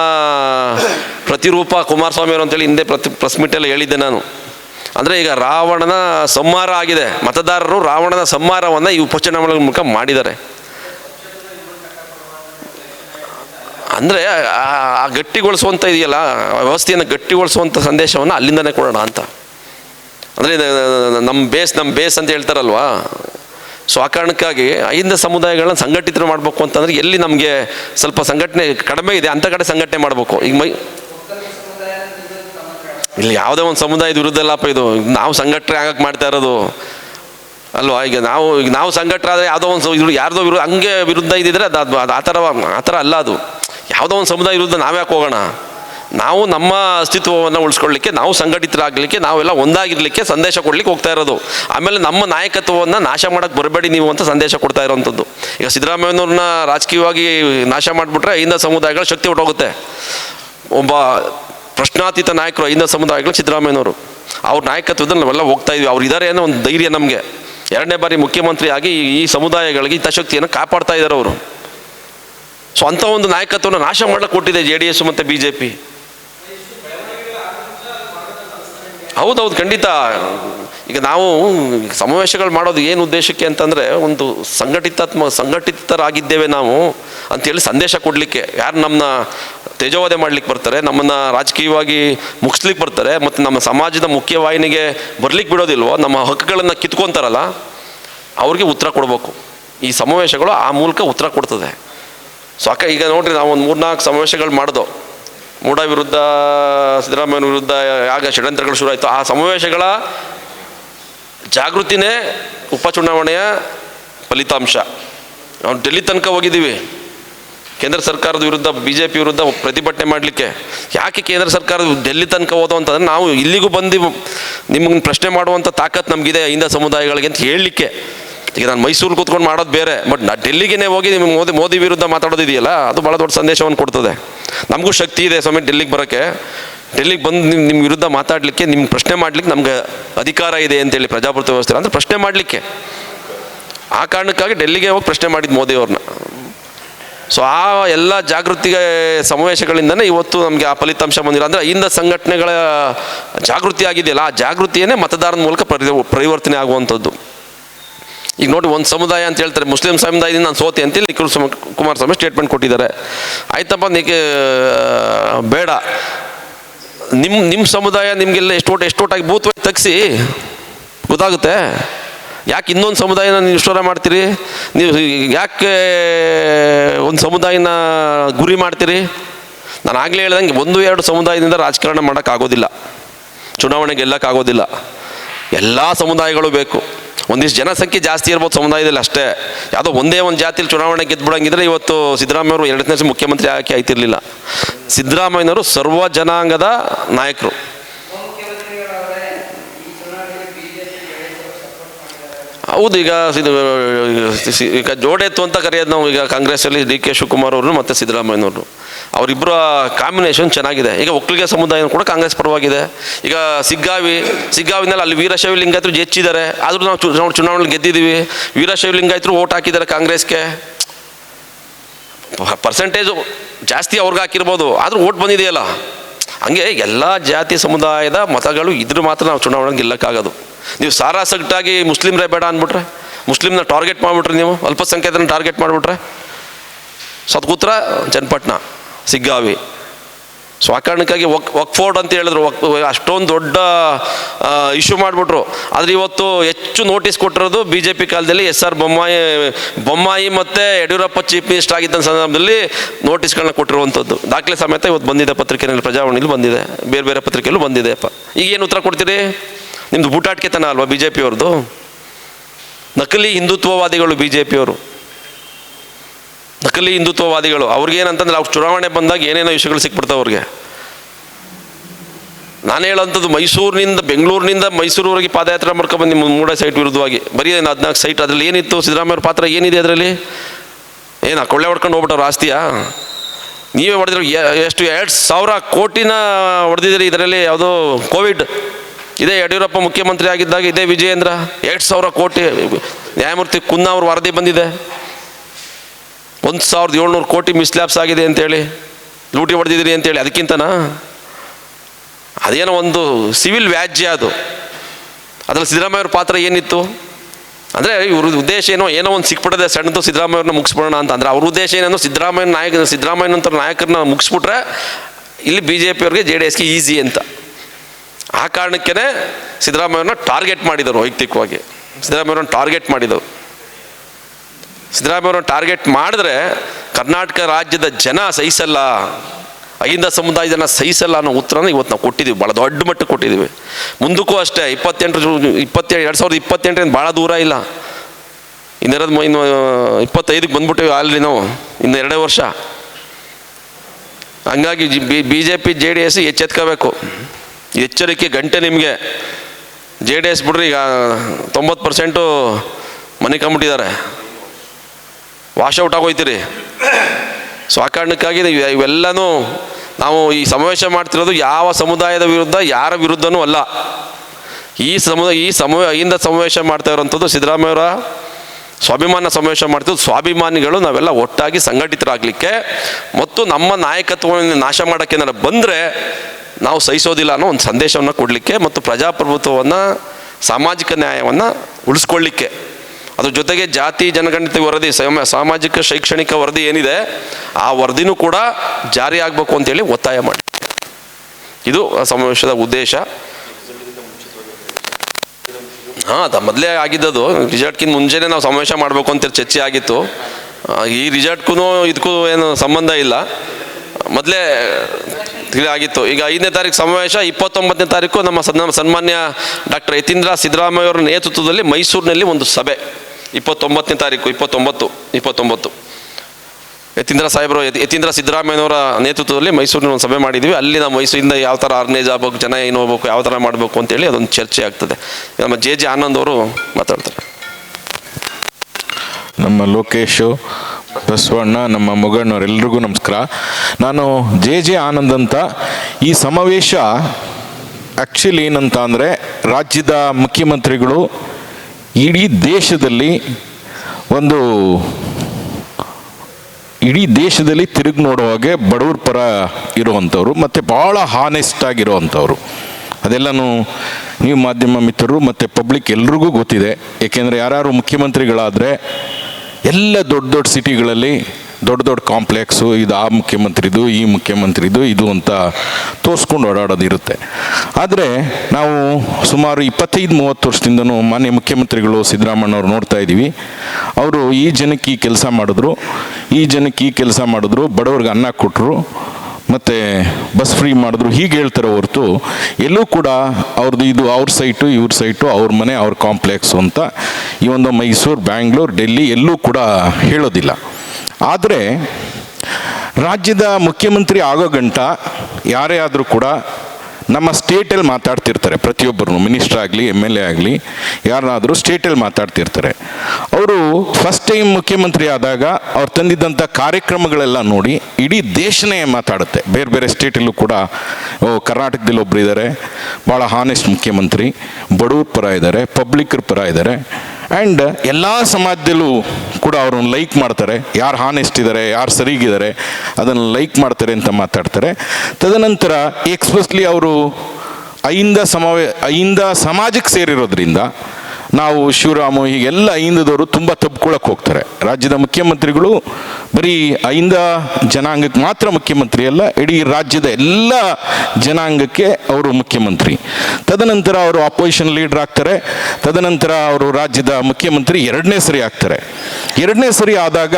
ಪ್ರತಿರೂಪ ಕುಮಾರಸ್ವಾಮಿ ಅವರು ಅಂತೇಳಿ ಹಿಂದೆ ಪ್ರತಿ ಪ್ರೆಸ್ ಮೀಟಲ್ಲಿ ಹೇಳಿದ್ದೆ ನಾನು. ಅಂದರೆ ಈಗ ರಾವಣನ ಸಂಹಾರ ಆಗಿದೆ. ಮತದಾರರು ರಾವಣನ ಸಂಹಾರವನ್ನು ಈ ಉಪಚುನಾವಣೆ ಮೂಲಕ ಮಾಡಿದ್ದಾರೆ. ಅಂದರೆ, ಆ ಗಟ್ಟಿಗೊಳಿಸುವಂಥ ಇದೆಯಲ್ಲ ವ್ಯವಸ್ಥೆಯನ್ನು ಗಟ್ಟಿಗೊಳಿಸುವಂಥ ಸಂದೇಶವನ್ನು ಅಲ್ಲಿಂದನೇ ಕೊಡೋಣ ಅಂತ. ಅಂದರೆ ನಮ್ಮ ಬೇಸ್ ನಮ್ಮ ಬೇಸ್ ಅಂತ ಹೇಳ್ತಾರಲ್ವಾ? ಸೊ ಆ ಕಾರಣಕ್ಕಾಗಿ ಐದು ಸಮುದಾಯಗಳನ್ನ ಸಂಘಟಿತ ಮಾಡಬೇಕು ಅಂತಂದರೆ ಎಲ್ಲಿ ನಮಗೆ ಸ್ವಲ್ಪ ಸಂಘಟನೆ ಕಡಿಮೆ ಇದೆ ಅಂಥ ಕಡೆ ಸಂಘಟನೆ ಮಾಡಬೇಕು. ಈಗ ಮೈ ಇಲ್ಲಿ ಯಾವುದೇ ಒಂದು ಸಮುದಾಯದ ವಿರುದ್ಧ ಅಲ್ಲಪ್ಪ ಇದು. ನಾವು ಸಂಘಟನೆ ಆಗಕ್ಕೆ ಮಾಡ್ತಾ ಇರೋದು. ಅಲ್ವಾ? ಈಗ ನಾವು ಈಗ ನಾವು ಸಂಘಟನೆ ಆದರೆ ಯಾವುದೋ ಒಂದು ಯಾರ್ದೋ ವಿರುದ್ಧ ಹಂಗೆ ವಿರುದ್ಧ ಇದ್ದಿದ್ರೆ ಅದು ಅದು ಆ ಥರ ಆ ಥರ ಅಲ್ಲ ಅದು. ಯಾವುದೋ ಒಂದು ಸಮುದಾಯ ವಿರುದ್ಧ ನಾವ್ಯಾಕೆ ಹೋಗೋಣ? ನಾವು ನಮ್ಮ ಅಸ್ತಿತ್ವವನ್ನು ಉಳಿಸ್ಕೊಳ್ಳಿಕ್ಕೆ, ನಾವು ಸಂಘಟಿತರಾಗಲಿಕ್ಕೆ, ನಾವೆಲ್ಲ ಒಂದಾಗಿರಲಿಕ್ಕೆ ಸಂದೇಶ ಕೊಡ್ಲಿಕ್ಕೆ ಹೋಗ್ತಾ ಇರೋದು. ಆಮೇಲೆ ನಮ್ಮ ನಾಯಕತ್ವವನ್ನು ನಾಶ ಮಾಡೋಕ್ಕೆ ಬರಬೇಡಿ ನೀವು ಅಂತ ಸಂದೇಶ ಕೊಡ್ತಾ ಇರೋವಂಥದ್ದು ಈಗ ಸಿದ್ದರಾಮಯ್ಯನವ್ರನ್ನ ರಾಜಕೀಯವಾಗಿ ನಾಶ ಮಾಡಿಬಿಟ್ರೆ ಇಂದ ಸಮುದಾಯಗಳ ಶಕ್ತಿ ಹೊಟ್ಟೋಗುತ್ತೆ ಒಬ್ಬ ಪ್ರಶ್ನಾತೀತ ನಾಯಕರು ಐದ ಸಮುದಾಯಗಳು ಸಿದ್ದರಾಮಯ್ಯನವರು. ಅವ್ರ ನಾಯಕತ್ವದಲ್ಲಿ ನಾವೆಲ್ಲ ಹೋಗ್ತಾ ಇದ್ವಿ. ಅವ್ರು ಇದ್ದಾರೆ ಅನ್ನೋ ಒಂದು ಧೈರ್ಯ ನಮಗೆ. ಎರಡನೇ ಬಾರಿ ಮುಖ್ಯಮಂತ್ರಿ ಆಗಿ ಈ- ಸಮುದಾಯಗಳಿಗೆ ಹಿತಶಕ್ತಿಯನ್ನು ಕಾಪಾಡ್ತಾ ಇದ್ದಾರೆ ಅವರು. ಸೊ ಅಂಥ ಒಂದು ನಾಯಕತ್ವವನ್ನು ನಾಶ ಮಾಡಕ್ಕೆ ಕೊಟ್ಟಿದೆ ಜೆ ಡಿ ಎಸ್ ಮತ್ತು ಬಿ ಜೆ ಪಿ ಹೌದೌದು, ಖಂಡಿತ. ಈಗ ನಾವು ಸಮಾವೇಶಗಳು ಮಾಡೋದು ಏನು ಉದ್ದೇಶಕ್ಕೆ ಅಂತಂದರೆ ಒಂದು ಸಂಘಟಿತಾತ್ಮ, ಸಂಘಟಿತರಾಗಿದ್ದೇವೆ ನಾವು ಅಂಥೇಳಿ ಸಂದೇಶ ಕೊಡಲಿಕ್ಕೆ. ಯಾರು ನಮ್ಮನ್ನ ತೇಜೋವಧೆ ಮಾಡ್ಲಿಕ್ಕೆ ಬರ್ತಾರೆ, ನಮ್ಮನ್ನು ರಾಜಕೀಯವಾಗಿ ಮುಗಿಸ್ಲಿಕ್ಕೆ ಬರ್ತಾರೆ, ಮತ್ತು ನಮ್ಮ ಸಮಾಜದ ಮುಖ್ಯವಾಹಿನಿಗೆ ಬರ್ಲಿಕ್ಕೆ ಬಿಡೋದಿಲ್ವೋ, ನಮ್ಮ ಹಕ್ಕುಗಳನ್ನು ಕಿತ್ಕೊತಾರಲ್ಲ, ಅವ್ರಿಗೆ ಉತ್ತರ ಕೊಡಬೇಕು. ಈ ಸಮಾವೇಶಗಳು ಆ ಮೂಲಕ ಉತ್ತರ ಕೊಡ್ತದೆ. ಸೊ, ಅಕ್ಕ, ಈಗ ನೋಡ್ರಿ ನಾವು ಒಂದು ಮೂರ್ನಾಲ್ಕು ಸಮಾವೇಶಗಳು ಮಾಡ್ದೋ. ಮೂಡ ವಿರುದ್ಧ, ಸಿದ್ದರಾಮಯ್ಯನ ವಿರುದ್ಧ ಆಗ ಷಡ್ಯಂತ್ರಗಳು ಶುರು ಆಯಿತು ಆ ಸಮಾವೇಶಗಳ ಜಾಗೃತಿನೇ ಉಪಚುನಾವಣೆಯ ಫಲಿತಾಂಶ. ನಾವು ಡೆಲ್ಲಿ ತನಕ ಹೋಗಿದ್ದೀವಿ. ಕೇಂದ್ರ ಸರ್ಕಾರದ ವಿರುದ್ಧ ಬಿ ಜೆ ಪಿ ವಿರುದ್ಧ ಪ್ರತಿಭಟನೆ ಮಾಡಲಿಕ್ಕೆ. ಯಾಕೆ ಕೇಂದ್ರ ಸರ್ಕಾರ ಡೆಲ್ಲಿ ತನಕ ಹೋದೋ ಅಂತಂದ್ರೆ ನಾವು ಇಲ್ಲಿಗೂ ಬಂದು ನಿಮ್ಗೆ ಪ್ರಶ್ನೆ ಮಾಡುವಂಥ ತಾಕತ್ತು ನಮಗಿದೆ ಹಿಂದ ಸಮುದಾಯಗಳಿಗೆ ಅಂತ ಹೇಳಲಿಕ್ಕೆ. ಈಗ ನಾನು ಮೈಸೂರು ಕೂತ್ಕೊಂಡು ಮಾಡೋದು ಬೇರೆ, ಬಟ್ ನಾ ಡೆಲ್ಲಿಗೆ ಹೋಗಿ ನಿಮ್ಗೆ ಮೋದಿ ಮೋದಿ ವಿರುದ್ಧ ಮಾತಾಡೋದಿದೆಯಲ್ಲ, ಅದು ಭಾಳ ದೊಡ್ಡ ಸಂದೇಶವನ್ನು ಕೊಡ್ತದೆ. ನಮಗೂ ಶಕ್ತಿ ಇದೆ ಸ್ವಾಮಿ ಡೆಲ್ಲಿಗೆ ಬರೋಕ್ಕೆ. ಡೆಲ್ಲಿಗೆ ಬಂದು ನಿಮ್ಮ ನಿಮ್ಮ ವಿರುದ್ಧ ಮಾತಾಡಲಿಕ್ಕೆ ನಿಮ್ಮ ಪ್ರಶ್ನೆ ಮಾಡಲಿಕ್ಕೆ ನಮ್ಗೆ ಅಧಿಕಾರ ಇದೆ ಅಂತೇಳಿ ಪ್ರಜಾಪ್ರಭುತ್ವ ವ್ಯವಸ್ಥೆ ಅಂದರೆ ಪ್ರಶ್ನೆ ಮಾಡಲಿಕ್ಕೆ. ಆ ಕಾರಣಕ್ಕಾಗಿ ಡೆಲ್ಲಿಗೆ ಹೋಗಿ ಪ್ರಶ್ನೆ ಮಾಡಿದ್ದು ಮೋದಿ ಅವ್ರನ್ನ. ಸೊ ಆ ಎಲ್ಲ ಜಾಗೃತಿಗೆ ಸಮಾವೇಶಗಳಿಂದನೇ ಇವತ್ತು ನಮಗೆ ಆ ಫಲಿತಾಂಶ ಬಂದಿಲ್ಲ ಅಂದರೆ ಇಂದ ಸಂಘಟನೆಗಳ ಜಾಗೃತಿ ಆಗಿದೆಯಲ್ಲ, ಆ ಜಾಗೃತಿಯೇ ಮತದಾರನ ಮೂಲಕ ಪರಿ ಪರಿವರ್ತನೆ ಆಗುವಂಥದ್ದು. ಈಗ ನೋಡಿ ಒಂದು ಸಮುದಾಯ ಅಂತ ಹೇಳ್ತಾರೆ, ಮುಸ್ಲಿಂ ಸಮುದಾಯದಿಂದ ನಾನು ಸೋತೆ ಅಂತೇಳಿ ನಿಖಿಲ್ ಕುಮಾರ್ ಕುಮಾರಸ್ವಾಮಿ ಸ್ಟೇಟ್ಮೆಂಟ್ ಕೊಟ್ಟಿದ್ದಾರೆ. ಆಯ್ತಪ್ಪ ನಿಖಿ ಬೇಡ. ನಿಮ್ಮ ನಿಮ್ಮ ಸಮುದಾಯ ನಿಮಗೆಲ್ಲ ಎಷ್ಟು ಓಟ್ ಎಷ್ಟು ಓಟಾಗಿ ತಗ್ಸಿ ತೆಗ್ಸಿ ಗೊತ್ತಾಗುತ್ತೆ? ಯಾಕೆ ಇನ್ನೊಂದು ಸಮುದಾಯನ ನೀವು ಇಷ್ಟೋರ ಮಾಡ್ತೀರಿ? ನೀವು ಯಾಕೆ ಒಂದು ಸಮುದಾಯನ ಗುರಿ ಮಾಡ್ತೀರಿ? ನಾನು ಆಗಲೇ ಹೇಳ್ದಂಗೆ ಒಂದು, ಎರಡು ಸಮುದಾಯದಿಂದ ರಾಜಕಾರಣ ಮಾಡೋಕ್ಕಾಗೋದಿಲ್ಲ. ಚುನಾವಣೆ ಗೆಲ್ಲಕ್ಕಾಗೋದಿಲ್ಲ. ಎಲ್ಲ ಸಮುದಾಯಗಳು ಬೇಕು. ಒಂದಿಷ್ಟು ಜನಸಂಖ್ಯೆ ಜಾಸ್ತಿ ಇರ್ಬೋದು ಸಮುದಾಯದಲ್ಲಿ ಅಷ್ಟೇ. ಯಾವುದೋ ಒಂದೇ ಒಂದು ಜಾತಿಲಿ ಚುನಾವಣೆ ಗೆದ್ಬಿಡಂಗಿದ್ರೆ ಇವತ್ತು ಸಿದ್ದರಾಮಯ್ಯವರು ಎರಡನೇ ಮುಖ್ಯಮಂತ್ರಿ ಆಯ್ಕೆ ಆಯ್ತಿರ್ಲಿಲ್ಲ. ಸಿದ್ದರಾಮಯ್ಯನವರು ಸರ್ವ ಜನಾಂಗದ ನಾಯಕರು. ಹೌದು, ಈಗ ಈಗ ಜೋಡೆತ್ತು ಅಂತ ಕರೆಯೋದು ನಾವು ಈಗ ಕಾಂಗ್ರೆಸ್ಸಲ್ಲಿ ಡಿ ಕೆ ಶಿವಕುಮಾರ್ ಅವರು ಮತ್ತು ಸಿದ್ದರಾಮಯ್ಯನವರು. ಅವರಿಬ್ಬರ ಕಾಂಬಿನೇಷನ್ ಚೆನ್ನಾಗಿದೆ. ಈಗ ಒಕ್ಕಲಿಗ ಸಮುದಾಯ ಕೂಡ ಕಾಂಗ್ರೆಸ್ ಪರವಾಗಿದೆ. ಈಗ ಸಿಗ್ಗಾವಿ, ಸಿಗ್ಗಾವಿನಲ್ಲಿ ಅಲ್ಲಿ ವೀರಶೈವ ಲಿಂಗಾಯತರು ಹೆಚ್ಚಿದ್ದಾರೆ ಆದರೂ ನಾವು ನಾವು ಚುನಾವಣೆಯಲ್ಲಿ ಗೆದ್ದಿದ್ದೀವಿ. ವೀರಶೈವ ಲಿಂಗಾಯತರು ಓಟ್ ಹಾಕಿದ್ದಾರೆ ಕಾಂಗ್ರೆಸ್ಗೆ. ಪರ್ಸೆಂಟೇಜು ಜಾಸ್ತಿ ಅವ್ರಿಗೆ ಹಾಕಿರ್ಬೋದು. ಆದರೂ ಓಟ್ ಬಂದಿದೆಯಲ್ಲ. ಹಂಗೆ ಎಲ್ಲ ಜಾತಿ ಸಮುದಾಯದ ಮತಗಳು ಇದ್ರ ಮಾತ್ರ ನಾವು ಚುನಾವಣೆಗೆ ಗೆಲ್ಲಕ್ಕಾಗೋದು. ನೀವು ಸಾರಾಸಗಟ್ಟಾಗಿ ಮುಸ್ಲಿಮ್ರೇ ಬೇಡ ಅಂದ್ಬಿಟ್ರೆ, ಮುಸ್ಲಿಮ್ನ ಟಾರ್ಗೆಟ್ ಮಾಡಿಬಿಟ್ರೆ ನೀವು ಅಲ್ಪಸಂಖ್ಯಾತನ ಟಾರ್ಗೆಟ್ ಮಾಡಿಬಿಟ್ರೆ ಸದ್ಗುತ್ರ ಚನ್ನಪಟ್ಟಣ ಸಿಗ್ಗಾವಿ. ಸೊ ಆ ಕಾರಣಕ್ಕಾಗಿ ವಕ್, ವಕ್ಫೋರ್ಡ್ ಅಂತ ಹೇಳಿದ್ರು. ವಕ್, ಅಷ್ಟೊಂದು ದೊಡ್ಡ ಇಶ್ಯೂ ಮಾಡಿಬಿಟ್ರು. ಆದರೆ ಇವತ್ತು ಹೆಚ್ಚು ನೋಟಿಸ್ ಕೊಟ್ಟಿರೋದು ಬಿ ಜೆ ಪಿ ಕಾಲದಲ್ಲಿ ಎಸ್ ಆರ್ ಬೊಮ್ಮಾಯಿ ಬೊಮ್ಮಾಯಿ ಮತ್ತು ಯಡಿಯೂರಪ್ಪ ಚೀಫ್ ಮಿನಿಸ್ಟರ್ ಆಗಿದ್ದ ಸಂದರ್ಭದಲ್ಲಿ ನೋಟಿಸ್ಗಳನ್ನ ಕೊಟ್ಟಿರುವಂಥದ್ದು ದಾಖಲೆ ಸಮೇತ ಇವತ್ತು ಬಂದಿದೆ ಪತ್ರಿಕೆಯಲ್ಲಿ ಪ್ರಜಾವಾಣಿಲಿ ಬಂದಿದೆ. ಬೇರೆ ಬೇರೆ ಪತ್ರಿಕೆಯಲ್ಲೂ ಬಂದಿದೆ. ಅಪ್ಪ ಈಗ ಏನು ಉತ್ತರ ಕೊಡ್ತೀರಿ? ನಿಮ್ಮದು ಬೂಟಾಟಿಕೆತನ ಅಲ್ವಾ ಬಿ ಜೆ ಪಿಯವ್ರದ್ದು ನಕಲಿ ಹಿಂದುತ್ವವಾದಿಗಳು ಬಿ ಜೆ ಪಿಯವರು ನಕಲಿ ಹಿಂದುತ್ವವಾದಿಗಳು. ಅವ್ರಿಗೇನಂತಂದ್ರೆ ಅವ್ರು ಚುನಾವಣೆ ಬಂದಾಗ ಏನೇನೋ ವಿಷಯಗಳು ಸಿಕ್ಬಿಡ್ತಾವೆ ಅವ್ರಿಗೆ. ನಾನು ಹೇಳೋಂಥದ್ದು ಮೈಸೂರಿನಿಂದ, ಬೆಂಗಳೂರಿನಿಂದ ಮೈಸೂರುವರೆಗೆ ಪಾದಯಾತ್ರೆ ಮಾಡ್ಕೊಬಂದು ನಿಮ್ಮ ಮೂಡ ಸೈಟ್ ವಿರುದ್ಧವಾಗಿ. ಬರೀ ಹದಿನಾಲ್ಕು ಸೈಟ್ ಅದರಲ್ಲಿ ಏನಿತ್ತು, ಸಿದ್ದರಾಮಯ್ಯವ್ರ ಪಾತ್ರ ಏನಿದೆ ಅದರಲ್ಲಿ? ಏನು, ಕೊಳ್ಳೆ ಹೊಡ್ಕೊಂಡು ಹೋಗ್ಬಿಟ್ಟವ್ರು ಆಸ್ತಿಯಾ? ನೀವೇ ಹೊಡೆದಿರೋ ಎಷ್ಟು, ಎರಡು ಸಾವಿರ ಕೋಟಿನ ಹೊಡೆದಿದ್ದೀರಿ ಇದರಲ್ಲಿ, ಯಾವುದೋ ಕೋವಿಡ್. ಇದೇ ಯಡಿಯೂರಪ್ಪ ಮುಖ್ಯಮಂತ್ರಿ ಆಗಿದ್ದಾಗ ಇದೇ ವಿಜಯೇಂದ್ರ. ಎರಡು ಸಾವಿರ ಕೋಟಿ. ನ್ಯಾಯಮೂರ್ತಿ ಕುನ್ನ ಅವ್ರ ವರದಿ ಬಂದಿದೆ. ಒಂದು ಸಾವಿರದ ಏಳ್ನೂರು ಕೋಟಿ ಮಿಸ್ಲ್ಯಾಪ್ಸ್ ಆಗಿದೆ ಅಂತೇಳಿ, ಲೂಟಿ ಹೊಡೆದಿದ್ದೀರಿ ಅಂತೇಳಿ, ಅದಕ್ಕಿಂತನಾ? ಅದೇನೋ ಒಂದು ಸಿವಿಲ್ ವ್ಯಾಜ್ಯ ಅದು. ಅದರಲ್ಲಿ ಸಿದ್ದರಾಮಯ್ಯವ್ರ ಪಾತ್ರ ಏನಿತ್ತು? ಅಂದರೆ ಇವ್ರ ಉದ್ದೇಶ ಏನೋ ಏನೋ ಒಂದು ಸಿಕ್ಬಿಡದೆ ಸಣ್ಣದು ಸಿದ್ದರಾಮಯ್ಯವ್ರನ್ನ ಮುಗಿಸ್ಬಿಡೋಣ ಅಂತ. ಅಂದರೆ ಅವ್ರ ಉದ್ದೇಶ ಏನೋ ಸಿದ್ದರಾಮಯ್ಯ ನಾಯಕ ಸಿದ್ದರಾಮಯ್ಯನಂತ ನಾಯಕರನ್ನ ಮುಗಿಸ್ಬಿಟ್ರೆ ಇಲ್ಲಿ ಬಿ ಜೆ ಪಿಯವ್ರಿಗೆ ಜೆ ಡಿ ಎಸ್ಗೆ ಈಸಿ ಅಂತ. ಆ ಕಾರಣಕ್ಕೇ ಸಿದ್ದರಾಮಯ್ಯವ್ರನ್ನ ಟಾರ್ಗೆಟ್ ಮಾಡಿದರು ವೈಯಕ್ತಿಕವಾಗಿ. ಸಿದ್ದರಾಮಯ್ಯವ್ರನ್ನ ಟಾರ್ಗೆಟ್ ಮಾಡಿದರು. ಸಿದ್ದರಾಮಯ್ಯವ್ರನ್ನ ಟಾರ್ಗೆಟ್ ಮಾಡಿದ್ರೆ ಕರ್ನಾಟಕ ರಾಜ್ಯದ ಜನ ಸಹಿಸಲ್ಲ, ಅಹಿಂದ ಸಮುದಾಯ ಜನ ಸಹಿಸಲ್ಲ ಅನ್ನೋ ಉತ್ತರನ ಇವತ್ತು ನಾವು ಕೊಟ್ಟಿದ್ದೀವಿ. ಭಾಳ ದೊಡ್ಡ ಮಟ್ಟಕ್ಕೆ ಕೊಟ್ಟಿದ್ದೀವಿ. ಮುಂದಕ್ಕೂ ಅಷ್ಟೇ, ಇಪ್ಪತ್ತೆಂಟು ಇಪ್ಪತ್ತೇಳು ಎರಡು ಸಾವಿರದ ಇಪ್ಪತ್ತೆಂಟರಿಂದ ಭಾಳ ದೂರ ಇಲ್ಲ. ಇನ್ನೆರಡು ಇನ್ನು, ಇಪ್ಪತ್ತೈದಕ್ಕೆ ಬಂದ್ಬಿಟ್ಟಿವಿ ಆಲ್ರೆಡಿ ನಾವು, ಇನ್ನು ಎರಡೇ ವರ್ಷ. ಹಂಗಾಗಿ B J P J D S ಎಚ್ಚೆತ್ಕೋಬೇಕು. ಎಚ್ಚರಿಕೆ ಗಂಟೆ ನಿಮಗೆ. ಜೆ ಡಿ ಎಸ್ ಬಿಡ್ರಿ, ಈಗ ತೊಂಬತ್ತು ಪರ್ಸೆಂಟು ಮನೆ ಕಂಬಿಟ್ಟಿದ್ದಾರೆ. ವಾಶ್ ಔಟ್ ಆಗೋಯ್ತೀರಿ. ಸೊ ಆ ಕಾರಣಕ್ಕಾಗಿ ಇವೆಲ್ಲನೂ ನಾವು ಈ ಸಮಾವೇಶ ಮಾಡ್ತಿರೋದು ಯಾವ ಸಮುದಾಯದ ವಿರುದ್ಧ, ಯಾರ ವಿರುದ್ಧನೂ ಅಲ್ಲ. ಈ ಸಮುದಾಯ ಈ ಸಮ ಇಂದ ಸಮಾವೇಶ ಮಾಡ್ತಾ ಇರೋವಂಥದ್ದು ಸಿದ್ದರಾಮಯ್ಯವರ ಸ್ವಾಭಿಮಾನ ಸಮಾವೇಶ ಮಾಡ್ತಿದ್ದು ಸ್ವಾಭಿಮಾನಿಗಳು ನಾವೆಲ್ಲ ಒಟ್ಟಾಗಿ ಸಂಘಟಿತರಾಗಲಿಕ್ಕೆ ಮತ್ತು ನಮ್ಮ ನಾಯಕತ್ವವನ್ನು ನಾಶ ಮಾಡೋಕ್ಕೆ ಬಂದರೆ ನಾವು ಸಹಿಸೋದಿಲ್ಲ ಅನ್ನೋ ಒಂದು ಸಂದೇಶವನ್ನು ಕೊಡಲಿಕ್ಕೆ ಮತ್ತು ಪ್ರಜಾಪ್ರಭುತ್ವವನ್ನು, ಸಾಮಾಜಿಕ ನ್ಯಾಯವನ್ನು ಉಳಿಸ್ಕೊಳ್ಳಿಕ್ಕೆ. ಅದ್ರ ಜೊತೆಗೆ ಜಾತಿ ಜನಗಣತಿ ವರದಿ, ಸಮ, ಸಾಮಾಜಿಕ ಶೈಕ್ಷಣಿಕ ವರದಿ ಏನಿದೆ, ಆ ವರದಿನೂ ಕೂಡ ಜಾರಿ ಆಗಬೇಕು ಅಂತೇಳಿ ಒತ್ತಾಯ ಮಾಡಿ ಇದು ಸಮಾವೇಶದ ಉದ್ದೇಶ. ಹಾಂ ಅದು ಮೊದಲೇ ಆಗಿದ್ದದು. ರಿಸಲ್ಟ್ಗಿಂತ ಮುಂಚೆನೇ ನಾವು ಸಮಾವೇಶ ಮಾಡಬೇಕು ಅಂತ ಚರ್ಚೆ ಆಗಿತ್ತು. ಈ ರಿಸಲ್ಟ್ಗೂ ಇದಕ್ಕೂ ಏನು ಸಂಬಂಧ ಇಲ್ಲ. ಮೊದಲೇ ಆಗಿತ್ತು. ಈಗ ಐದನೇ ತಾರೀಕು ಸಮಾವೇಶ, ಇಪ್ಪತ್ತೊಂಬತ್ತನೇ ತಾರೀಕು ನಮ್ಮ ಸನ್ಮಾನ್ಯ ಡಾಕ್ಟರ್ ಯತೀಂದ್ರ ಸಿದ್ದರಾಮಯ್ಯವರ ನೇತೃತ್ವದಲ್ಲಿ ಮೈಸೂರಿನಲ್ಲಿ ಒಂದು ಸಭೆ. ಇಪ್ಪತ್ತೊಂಬತ್ತನೇ ತಾರೀಕು, ಇಪ್ಪತ್ತೊಂಬತ್ತು ಇಪ್ಪತ್ತೊಂಬತ್ತು. ಯತೀಂದ್ರ ಸಾಹೇಬರು, ಯತಿ- ಯತೀಂದ್ರ ಸಿದ್ದರಾಮಯ್ಯನವರ ನೇತೃತ್ವದಲ್ಲಿ ಮೈಸೂರಿನ ಒಂದು ಸಭೆ ಮಾಡಿದ್ವಿ. ಅಲ್ಲಿ ನಮ್ಮ ಮೈಸೂರಿಂದ ಯಾವ ಥರ ಆರ್ಗನೈಸ್ ಆಗ್ಬೇಕು ಜನ ಏನು ಹೋಗ್ಬೇಕು, ಯಾವ ಥರ ಮಾಡಬೇಕು ಅಂತೇಳಿ ಅದೊಂದು ಚರ್ಚೆ ಆಗ್ತದೆ. ನಮ್ಮ ಜೆ ಜೆ ಆನಂದ್ ಅವರು ಮಾತಾಡ್ತಾರೆ. ನಮ್ಮ ಲೋಕೇಶು, ಬಸವಣ್ಣ, ನಮ್ಮ ಮುಗಣ್ಣವರೆಲ್ಲರಿಗೂ ನಮಸ್ಕಾರ. ನಾನು ಜೆ ಜೆ ಆನಂದ್ ಅಂತ. ಈ ಸಮಾವೇಶ ಆ್ಯಕ್ಚುಲಿ ಏನಂತ ಅಂದರೆ ರಾಜ್ಯದ ಮುಖ್ಯಮಂತ್ರಿಗಳು ಇಡೀ ದೇಶದಲ್ಲಿ ಒಂದು ಇಡೀ ದೇಶದಲ್ಲಿ ತಿರುಗಿ ನೋಡೋ ಹಾಗೆ ಬಡವ್ರ ಪರ ಇರುವಂಥವ್ರು, ಮತ್ತು ಭಾಳ ಹಾನೆಸ್ಟ್ ಆಗಿರುವಂಥವ್ರು ಅದೆಲ್ಲನೂ ನೀವು ಮಾಧ್ಯಮ ಮಿತ್ರರು ಮತ್ತು ಪಬ್ಲಿಕ್ ಎಲ್ರಿಗೂ ಗೊತ್ತಿದೆ. ಏಕೆಂದರೆ ಯಾರು ಮುಖ್ಯಮಂತ್ರಿಗಳಾದರೆ ಎಲ್ಲ ದೊಡ್ಡ ದೊಡ್ಡ ಸಿಟಿಗಳಲ್ಲಿ ದೊಡ್ಡ ದೊಡ್ಡ ಕಾಂಪ್ಲೆಕ್ಸು, ಇದು ಆ ಮುಖ್ಯಮಂತ್ರಿದು, ಈ ಮುಖ್ಯಮಂತ್ರಿದು, ಇದು ಅಂತ ತೋರಿಸ್ಕೊಂಡು ಓಡಾಡೋದಿರುತ್ತೆ. ಆದರೆ ನಾವು ಸುಮಾರು ಇಪ್ಪತ್ತೈದು, ಮೂವತ್ತು ವರ್ಷದಿಂದನೂ ಮಾನ್ಯ ಮುಖ್ಯಮಂತ್ರಿಗಳು ಸಿದ್ದರಾಮಣ್ಣವ್ರು ನೋಡ್ತಾ ಇದ್ದೀವಿ. ಅವರು ಈ ಜನಕ್ಕೆ ಈ ಕೆಲಸ ಮಾಡಿದ್ರು. ಈ ಜನಕ್ಕೆ ಈ ಕೆಲಸ ಮಾಡಿದ್ರು. ಬಡವ್ರಿಗೆ ಅನ್ನ ಕೊಟ್ಟರು ಮತ್ತು ಬಸ್ ಫ್ರೀ ಮಾಡಿದ್ರು. ಹೀಗೆ ಹೇಳ್ತಾರೆ ಹೊರತು ಎಲ್ಲೂ ಕೂಡ ಅವ್ರದ್ದು ಇದು ಅವ್ರ ಸೈಟು, ಇವ್ರ ಸೈಟು, ಅವ್ರ ಮನೆ, ಅವ್ರ ಕಾಂಪ್ಲೆಕ್ಸು ಅಂತ ಈ ಒಂದು ಮೈಸೂರು, ಬ್ಯಾಂಗ್ಳೂರು, ಡೆಲ್ಲಿ ಎಲ್ಲೂ ಕೂಡ ಹೇಳೋದಿಲ್ಲ. ಆದರೆ ರಾಜ್ಯದ ಮುಖ್ಯಮಂತ್ರಿ ಆಗೋ ಗಂಟ ಯಾರೇ ಆದರೂ ಕೂಡ ನಮ್ಮ ಸ್ಟೇಟಲ್ಲಿ ಮಾತಾಡ್ತಿರ್ತಾರೆ. ಪ್ರತಿಯೊಬ್ಬರು ಮಿನಿಸ್ಟರ್ ಆಗಲಿ ಎಂ ಎಲ್ ಎ ಆಗಲಿ, ಯಾರನ್ನಾದರೂ ಸ್ಟೇಟಲ್ಲಿ ಮಾತಾಡ್ತಿರ್ತಾರೆ. ಅವರು ಫಸ್ಟ್ ಟೈಮ್ ಮುಖ್ಯಮಂತ್ರಿ ಆದಾಗ ಅವ್ರು ತಂದಿದ್ದಂಥ ಕಾರ್ಯಕ್ರಮಗಳೆಲ್ಲ ನೋಡಿ ಇಡೀ ದೇಶನೇ ಮಾತಾಡುತ್ತೆ. ಬೇರೆ ಬೇರೆ ಸ್ಟೇಟಲ್ಲೂ ಕೂಡ, ಓ, ಕರ್ನಾಟಕದಲ್ಲಿ ಒಬ್ಬರು ಇದ್ದಾರೆ ಭಾಳ ಹಾನೆಸ್ಟ್ ಮುಖ್ಯಮಂತ್ರಿ, ಬಡವ್ರ ಪರ ಇದ್ದಾರೆ ಪಬ್ಲಿಕ್ರ ಪರ ಇದ್ದಾರೆ ಆ್ಯಂಡ್ ಎಲ್ಲ ಸಮಾಜದಲ್ಲೂ ಕೂಡ ಅವ್ರನ್ನ ಲೈಕ್ ಮಾಡ್ತಾರೆ. ಯಾರು ಹಾನೆಸ್ಟ್ ಇದ್ದಾರೆ ಯಾರು ಸರಿಗಿದ್ದಾರೆ ಅದನ್ನು ಲೈಕ್ ಮಾಡ್ತಾರೆ ಅಂತ ಮಾತಾಡ್ತಾರೆ. ತದನಂತರ ಎಕ್ಸ್ಪ್ರೆಸ್ಲಿ ಅವರು ಅಹಿಂದ ಸಮಾವೇ, ಅಹಿಂದ ಸಮಾಜಕ್ಕೆ ಸೇರಿರೋದ್ರಿಂದ ನಾವು ಶಿವರಾಮು ಹೀಗೆಲ್ಲ ಅಹಿಂದದವರು ತುಂಬ ತಬ್ಕೊಳಕ್ಕೆ ಹೋಗ್ತಾರೆ. ರಾಜ್ಯದ ಮುಖ್ಯಮಂತ್ರಿಗಳು ಬರೀ ಅಹಿಂದ ಜನಾಂಗಕ್ಕೆ ಮಾತ್ರ ಮುಖ್ಯಮಂತ್ರಿ ಅಲ್ಲ, ಇಡೀ ರಾಜ್ಯದ ಎಲ್ಲ ಜನಾಂಗಕ್ಕೆ ಅವರು ಮುಖ್ಯಮಂತ್ರಿ. ತದನಂತರ ಅವರು ಅಪೋಸಿಷನ್ ಲೀಡರ್ ಆಗ್ತಾರೆ. ತದನಂತರ ಅವರು ರಾಜ್ಯದ ಮುಖ್ಯಮಂತ್ರಿ ಎರಡನೇ ಸರಿ ಆಗ್ತಾರೆ. ಎರಡನೇ ಸರಿ ಆದಾಗ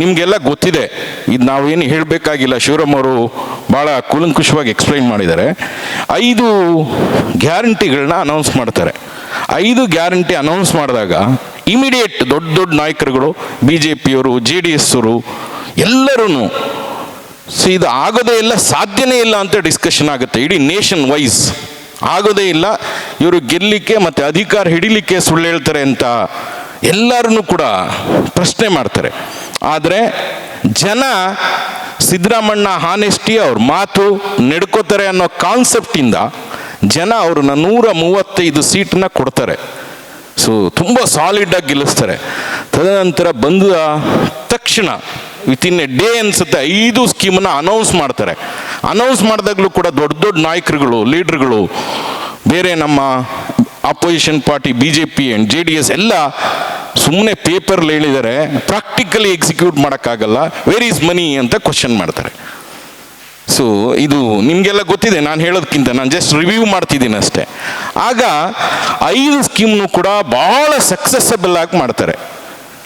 ನಿಮಗೆಲ್ಲ ಗೊತ್ತಿದೆ, ಇದು ನಾವೇನು ಹೇಳಬೇಕಾಗಿಲ್ಲ, ಶಿವರಾಮ್ ಅವರು ಭಾಳ ಕೂಲಂಕುಷವಾಗಿ ಎಕ್ಸ್ಪ್ಲೈನ್ ಮಾಡಿದ್ದಾರೆ. ಐದು ಗ್ಯಾರಂಟಿಗಳನ್ನ ಅನೌನ್ಸ್ ಮಾಡ್ತಾರೆ. ಐದು ಗ್ಯಾರಂಟಿ ಅನೌನ್ಸ್ ಮಾಡಿದಾಗ ಇಮಿಡಿಯೇಟ್ ದೊಡ್ಡ ದೊಡ್ಡ ನಾಯಕರುಗಳು ಬಿ ಜೆ ಪಿಯವರು ಜೆ ಡಿ ಎಸ್ ಅವರು ಎಲ್ಲರೂ ಸೊ ಇದು ಆಗೋದೇ ಇಲ್ಲ, ಸಾಧ್ಯನೇ ಇಲ್ಲ ಅಂತ ಡಿಸ್ಕಷನ್ ಆಗುತ್ತೆ. ಇಡೀ ನೇಷನ್ ವೈಸ್ ಆಗೋದೇ ಇಲ್ಲ. ಇವರು ಗೆಲ್ಲಲಿಕ್ಕೆ ಮತ್ತು ಅಧಿಕಾರ ಹಿಡಿಲಿಕ್ಕೆ ಸುಳ್ಳು ಹೇಳ್ತಾರೆ ಅಂತ ಎಲ್ಲರನ್ನೂ ಕೂಡ ಪ್ರಶ್ನೆ ಮಾಡ್ತಾರೆ. ಆದರೆ ಜನ ಸಿದ್ದರಾಮಣ್ಣ ಹಾನೆಸ್ಟಿ ಅವ್ರ ಮಾತು ನಡ್ಕೋತಾರೆ ಅನ್ನೋ ಕಾನ್ಸೆಪ್ಟಿಂದ ಜನ ಅವ್ರನ್ನ ನೂರ ಮೂವತ್ತೈದು ಸೀಟನ್ನ ಕೊಡ್ತಾರೆ. ಸೊ ತುಂಬ ಸಾಲಿಡಾಗಿ ಗೆಲ್ಲಿಸ್ತಾರೆ. ತದನಂತರ ಬಂದ ತಕ್ಷಣ ವಿತಿನ್ ಎ ಡೇ ಅನ್ಸುತ್ತೆ ಐದು ಸ್ಕೀಮನ್ನು ಅನೌನ್ಸ್ ಮಾಡ್ತಾರೆ. ಅನೌನ್ಸ್ ಮಾಡಿದಾಗಲೂ ಕೂಡ ದೊಡ್ಡ ದೊಡ್ಡ ನಾಯಕರುಗಳು ಲೀಡರ್ಗಳು ಬೇರೆ ನಮ್ಮ opposition party B J P and J D S ಎಲ್ಲ ಸುಮ್ಮನೆ ಪೇಪರ್ಲಿ ಹೇಳಿದರೆ ಪ್ರಾಕ್ಟಿಕಲಿ ಎಕ್ಸಿಕ್ಯೂಟ್ ಮಾಡೋಕ್ಕಾಗಲ್ಲ. ವೇರ್ ಈಸ್ ಮನಿ ಅಂತ ಕ್ವಶನ್ ಮಾಡ್ತಾರೆ. ಸೊ ಇದು ನಿಮಗೆಲ್ಲ ಗೊತ್ತಿದೆ, ನಾನು ಹೇಳೋದಕ್ಕಿಂತ ನಾನು ಜಸ್ಟ್ ರಿವ್ಯೂ ಮಾಡ್ತಿದ್ದೀನಿ ಅಷ್ಟೇ. ಆಗ ಐದು ಸ್ಕೀಮ್ನು ಕೂಡ ಭಾಳ ಸಕ್ಸಸ್ಸಬಲ್ ಆಗಿ ಮಾಡ್ತಾರೆ.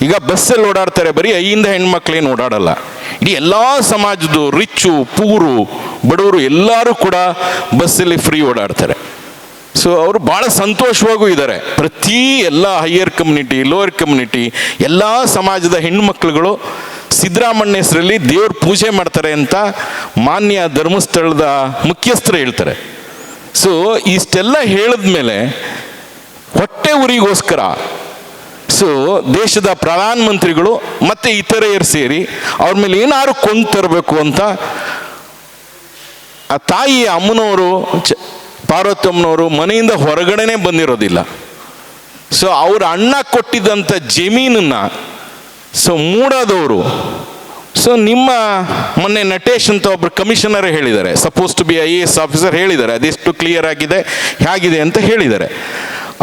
ಈಗ ಬಸ್ಸಲ್ಲಿ ಓಡಾಡ್ತಾರೆ, ಬರೀ ಐಯಿಂದ ಹೆಣ್ಮಕ್ಳೇನು ಓಡಾಡಲ್ಲ. ಇಡೀ ಎಲ್ಲ ಸಮಾಜದ್ದು ರಿಚ್ಚು ಪೂರು ಬಡವರು ಎಲ್ಲರೂ ಕೂಡ ಬಸ್ಸಲ್ಲಿ ಫ್ರೀ ಓಡಾಡ್ತಾರೆ. ಸೊ ಅವರು ಭಾಳ ಸಂತೋಷವಾಗೂ ಇದ್ದಾರೆ ಪ್ರತಿ ಎಲ್ಲ ಹೈಯರ್ ಕಮ್ಯುನಿಟಿ ಲೋಯರ್ ಕಮ್ಯುನಿಟಿ ಎಲ್ಲ ಸಮಾಜದ ಹೆಣ್ಮಕ್ಳುಗಳು ಸಿದ್ದರಾಮಣ್ಣ ಹೆಸರಲ್ಲಿ ದೇವ್ರ ಪೂಜೆ ಮಾಡ್ತಾರೆ ಅಂತ ಮಾನ್ಯ ಧರ್ಮಸ್ಥಳದ ಮುಖ್ಯಸ್ಥರು ಹೇಳ್ತಾರೆ. ಸೊ ಇಷ್ಟೆಲ್ಲ ಹೇಳಿದ್ಮೇಲೆ ಹೊಟ್ಟೆ ಉರಿಗೋಸ್ಕರ ಸೊ ದೇಶದ ಪ್ರಧಾನ ಮಂತ್ರಿಗಳು ಮತ್ತೆ ಇತರೆಯರು ಸೇರಿ ಅವ್ರ ಮೇಲೆ ಏನಾದ್ರು ಕೊಂದು ತರಬೇಕು ಅಂತ ಆ ತಾಯಿ ಅಮ್ಮನವರು ಪಾರ್ವತಮ್ಮನವರು ಮನೆಯಿಂದ ಹೊರಗಡೆನೆ ಬಂದಿರೋದಿಲ್ಲ. ಸೊ ಅವ್ರ ಅಣ್ಣ ಕೊಟ್ಟಿದ್ದಂಥ ಜಮೀನನ್ನ ಸೊ ಮೂಡಾದವರು. ಸೊ ನಿಮ್ಮ ಮೊನ್ನೆ ನಟೇಶ್ ಅಂತ ಒಬ್ರು ಕಮಿಷನರ್ ಹೇಳಿದ್ದಾರೆ. Suppose to be I A S officer ಹೇಳಿದ್ದಾರೆ. ಅದೆಷ್ಟು ಕ್ಲಿಯರ್ ಆಗಿದೆ, ಹೇಗಿದೆ ಅಂತ ಹೇಳಿದ್ದಾರೆ.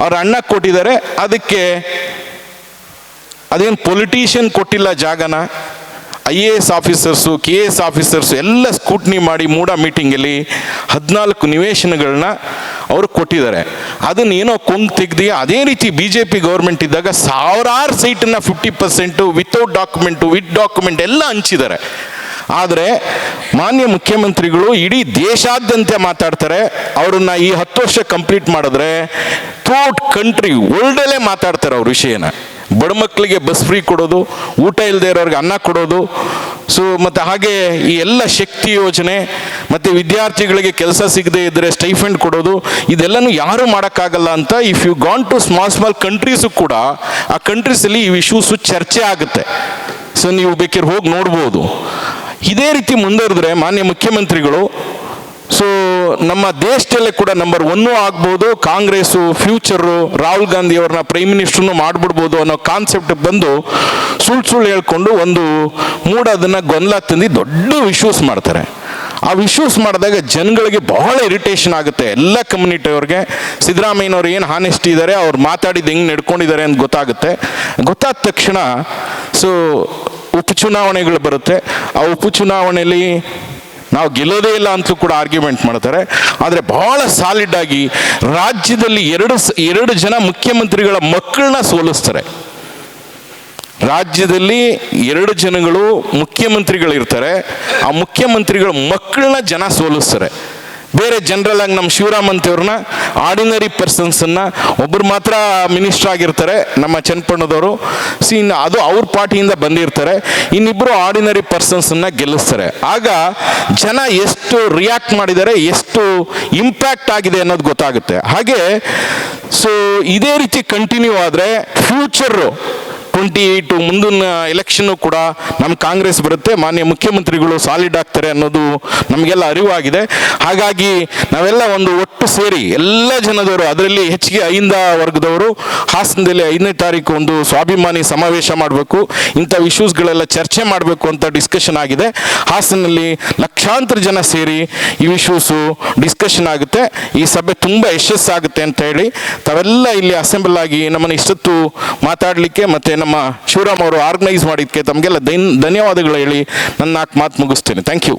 ಅವ್ರ ಅಣ್ಣ ಕೊಟ್ಟಿದ್ದಾರೆ. ಅದಕ್ಕೆ ಅದೇನು ಪೊಲಿಟಿಷಿಯನ್ ಕೊಟ್ಟಿಲ್ಲ ಜಾಗನ? I A S officers, K S officers ಎಲ್ಲ ಸ್ಕೂಟ್ನಿ ಮಾಡಿ ಮೂಡ ಮೀಟಿಂಗಲ್ಲಿ ಹದಿನಾಲ್ಕು ನಿವೇಶನಗಳನ್ನ ಅವರು ಕೊಟ್ಟಿದ್ದಾರೆ. ಅದನ್ನ ಏನೋ ಕೊಂದು ತೆಗ್ದು ಅದೇ ರೀತಿ ಬಿ ಜೆ ಪಿ ಗೌರ್ಮೆಂಟ್ ಇದ್ದಾಗ ಸಾವಿರಾರು ಸೀಟನ್ನು fifty percent without document with document ಎಲ್ಲ ಹಂಚಿದ್ದಾರೆ. ಆದರೆ ಮಾನ್ಯ ಮುಖ್ಯಮಂತ್ರಿಗಳು ಇಡೀ ದೇಶಾದ್ಯಂತ ಮಾತಾಡ್ತಾರೆ. ಅವ್ರನ್ನ ಈ ಹತ್ತು ವರ್ಷ ಕಂಪ್ಲೀಟ್ ಮಾಡಿದ್ರೆ ಥ್ರೂಟ್ ಕಂಟ್ರಿ ವರ್ಲ್ಡಲ್ಲೇ ಮಾತಾಡ್ತಾರೆ ಅವ್ರ ವಿಷಯನ. ಬಡ ಮಕ್ಕಳಿಗೆ ಬಸ್ ಫ್ರೀ ಕೊಡೋದು, ಊಟ ಇಲ್ಲದೆ ಇರೋರಿಗೆ ಅನ್ನ ಕೊಡೋದು ಸೊ ಮತ್ತು ಹಾಗೆ ಈ ಎಲ್ಲ ಶಕ್ತಿ ಯೋಜನೆ, ಮತ್ತು ವಿದ್ಯಾರ್ಥಿಗಳಿಗೆ ಕೆಲಸ ಸಿಗದೆ ಇದ್ದರೆ ಸ್ಟೈಫೆಂಡ್ ಕೊಡೋದು, ಇದೆಲ್ಲನೂ ಯಾರೂ ಮಾಡೋಕ್ಕಾಗಲ್ಲ ಅಂತ if you gone to small small countries ಕೂಡ, ಆ ಕಂಟ್ರೀಸಲ್ಲಿ ಈ ಇಶ್ಯೂಸು ಚರ್ಚೆ ಆಗುತ್ತೆ. ಸೊ ನೀವು ಬೇಕಿದ್ರೆ ಹೋಗಿ ನೋಡ್ಬೋದು. ಇದೇ ರೀತಿ ಮುಂದುವರೆದ್ರೆ ಮಾನ್ಯ ಮುಖ್ಯಮಂತ್ರಿಗಳು ಸೊ ನಮ್ಮ ದೇಶದಲ್ಲೇ ಕೂಡ ನಂಬರ್ ಒನ್ನು ಆಗ್ಬೋದು, ಕಾಂಗ್ರೆಸ್ಸು ಫ್ಯೂಚರು ರಾಹುಲ್ ಗಾಂಧಿ ಅವ್ರನ್ನ ಪ್ರೈಮ್ ಮಿನಿಸ್ಟರ್ನು ಮಾಡಿಬಿಡ್ಬೋದು ಅನ್ನೋ ಕಾನ್ಸೆಪ್ಟ್ ಬಂದು ಸುಳ್ಳು ಸುಳ್ಳು ಹೇಳ್ಕೊಂಡು ಒಂದು ಮೂಡ ಅದನ್ನು ಗೊಂದಲ ತಂದು ದೊಡ್ಡ ಇಶ್ಯೂಸ್ ಮಾಡ್ತಾರೆ. ಆ ಇಶ್ಯೂಸ್ ಮಾಡಿದಾಗ ಜನಗಳಿಗೆ ಬಹಳ ಇರಿಟೇಷನ್ ಆಗುತ್ತೆ. ಎಲ್ಲ ಕಮ್ಯುನಿಟಿ ಅವ್ರಿಗೆ. ಸಿದ್ದರಾಮಯ್ಯನವ್ರು ಏನು ಹಾನೆಸ್ಟ್ ಇದ್ದಾರೆ ಅವ್ರು ಮಾತಾಡಿದ್ದು ಹೆಂಗೆ ನಡ್ಕೊಂಡಿದ್ದಾರೆ ಅಂತ ಗೊತ್ತಾಗುತ್ತೆ. ಗೊತ್ತಾದ ತಕ್ಷಣ ಸೊ ಉಪಚುನಾವಣೆಗಳು ಬರುತ್ತೆ. ಆ ಉಪಚುನಾವಣೆಯಲ್ಲಿ ನಾವು ಗೆಲ್ಲೋದೇ ಇಲ್ಲ ಅಂತಲೂ ಕೂಡ ಆರ್ಗ್ಯುಮೆಂಟ್ ಮಾಡ್ತಾರೆ. ಆದರೆ ಬಹಳ ಸಾಲಿಡ್ ಆಗಿ ರಾಜ್ಯದಲ್ಲಿ ಎರಡು ಎರಡು ಜನ ಮುಖ್ಯಮಂತ್ರಿಗಳ ಮಕ್ಕಳನ್ನ ಸೋಲಿಸ್ತಾರೆ. ರಾಜ್ಯದಲ್ಲಿ ಎರಡು ಜನಗಳು ಮುಖ್ಯಮಂತ್ರಿಗಳಿರ್ತಾರೆ. ಆ ಮುಖ್ಯಮಂತ್ರಿಗಳ ಮಕ್ಕಳನ್ನ ಜನ ಸೋಲಿಸ್ತಾರೆ. ಬೇರೆ ಜನರಲ್ ಆಗಿ ನಮ್ಮ ಶಿವರಾಮ್ ಅಂತವ್ರನ್ನ ಆರ್ಡಿನರಿ ಪರ್ಸನ್ಸನ್ನ ಒಬ್ಬರು ಮಾತ್ರ ಮಿನಿಸ್ಟರ್ ಆಗಿರ್ತಾರೆ, ನಮ್ಮ ಚನ್ನಪಣ್ಣದವರು. ಸಿ ಅದು ಅವ್ರ ಪಾರ್ಟಿಯಿಂದ ಬಂದಿರ್ತಾರೆ ಇನ್ನಿಬ್ಬರು ಆರ್ಡಿನರಿ ಪರ್ಸನ್ಸನ್ನ ಗೆಲ್ಲಿಸ್ತಾರೆ. ಆಗ ಜನ ಎಷ್ಟು ರಿಯಾಕ್ಟ್ ಮಾಡಿದ್ದಾರೆ ಎಷ್ಟು ಇಂಪ್ಯಾಕ್ಟ್ ಆಗಿದೆ ಅನ್ನೋದು ಗೊತ್ತಾಗುತ್ತೆ. ಹಾಗೆ ಸೊ ಇದೇ ರೀತಿ ಕಂಟಿನ್ಯೂ ಆದರೆ ಫ್ಯೂಚರು ಟ್ವೆಂಟಿ ಏಯ್ಟು ಮುಂದಿನ ಎಲೆಕ್ಷನ್ನು ಕೂಡ ನಮ್ಮ ಕಾಂಗ್ರೆಸ್ ಬರುತ್ತೆ. ಮಾನ್ಯ ಮುಖ್ಯಮಂತ್ರಿಗಳು ಸಾಲಿಡ್ ಆಗ್ತಾರೆ ಅನ್ನೋದು ನಮಗೆಲ್ಲ ಅರಿವಾಗಿದೆ. ಹಾಗಾಗಿ ನಾವೆಲ್ಲ ಒಂದು ಒಟ್ಟು ಸೇರಿ ಎಲ್ಲ ಜನದವರು, ಅದರಲ್ಲಿ ಹೆಚ್ಚಿಗೆ ಐಂದ ವರ್ಗದವರು, ಹಾಸನದಲ್ಲಿ ಐದನೇ ತಾರೀಕು ಒಂದು ಸ್ವಾಭಿಮಾನಿ ಸಮಾವೇಶ ಮಾಡಬೇಕು. ಇಂಥ ಇಶ್ಯೂಸ್ಗಳೆಲ್ಲ ಚರ್ಚೆ ಮಾಡಬೇಕು ಅಂತ ಡಿಸ್ಕಷನ್ ಆಗಿದೆ. ಹಾಸನಲ್ಲಿ ಲಕ್ಷಾಂತರ ಜನ ಸೇರಿ ಈ ಇಶ್ಯೂಸು ಡಿಸ್ಕಷನ್ ಆಗುತ್ತೆ. ಈ ಸಭೆ ತುಂಬ ಯಶಸ್ಸಾಗುತ್ತೆ ಅಂತ ಹೇಳಿ ತಾವೆಲ್ಲ ಇಲ್ಲಿ ಅಸೆಂಬಲ್ ಆಗಿ ನಮ್ಮನ್ನು ಇಷ್ಟೊತ್ತು ಮಾತಾಡಲಿಕ್ಕೆ ಮತ್ತು ನಮ್ಮ ಶಿವರಾಮ್ ಅವರು ಆರ್ಗನೈಸ್ ಮಾಡಿದ್ದಕ್ಕೆ ತಮಗೆಲ್ಲ ಧನ್ಯವಾದಗಳು ಹೇಳಿ ನನ್ನ ನಾಲ್ಕು ಮಾತು ಮುಗಿಸ್ತೇನೆ. Thank you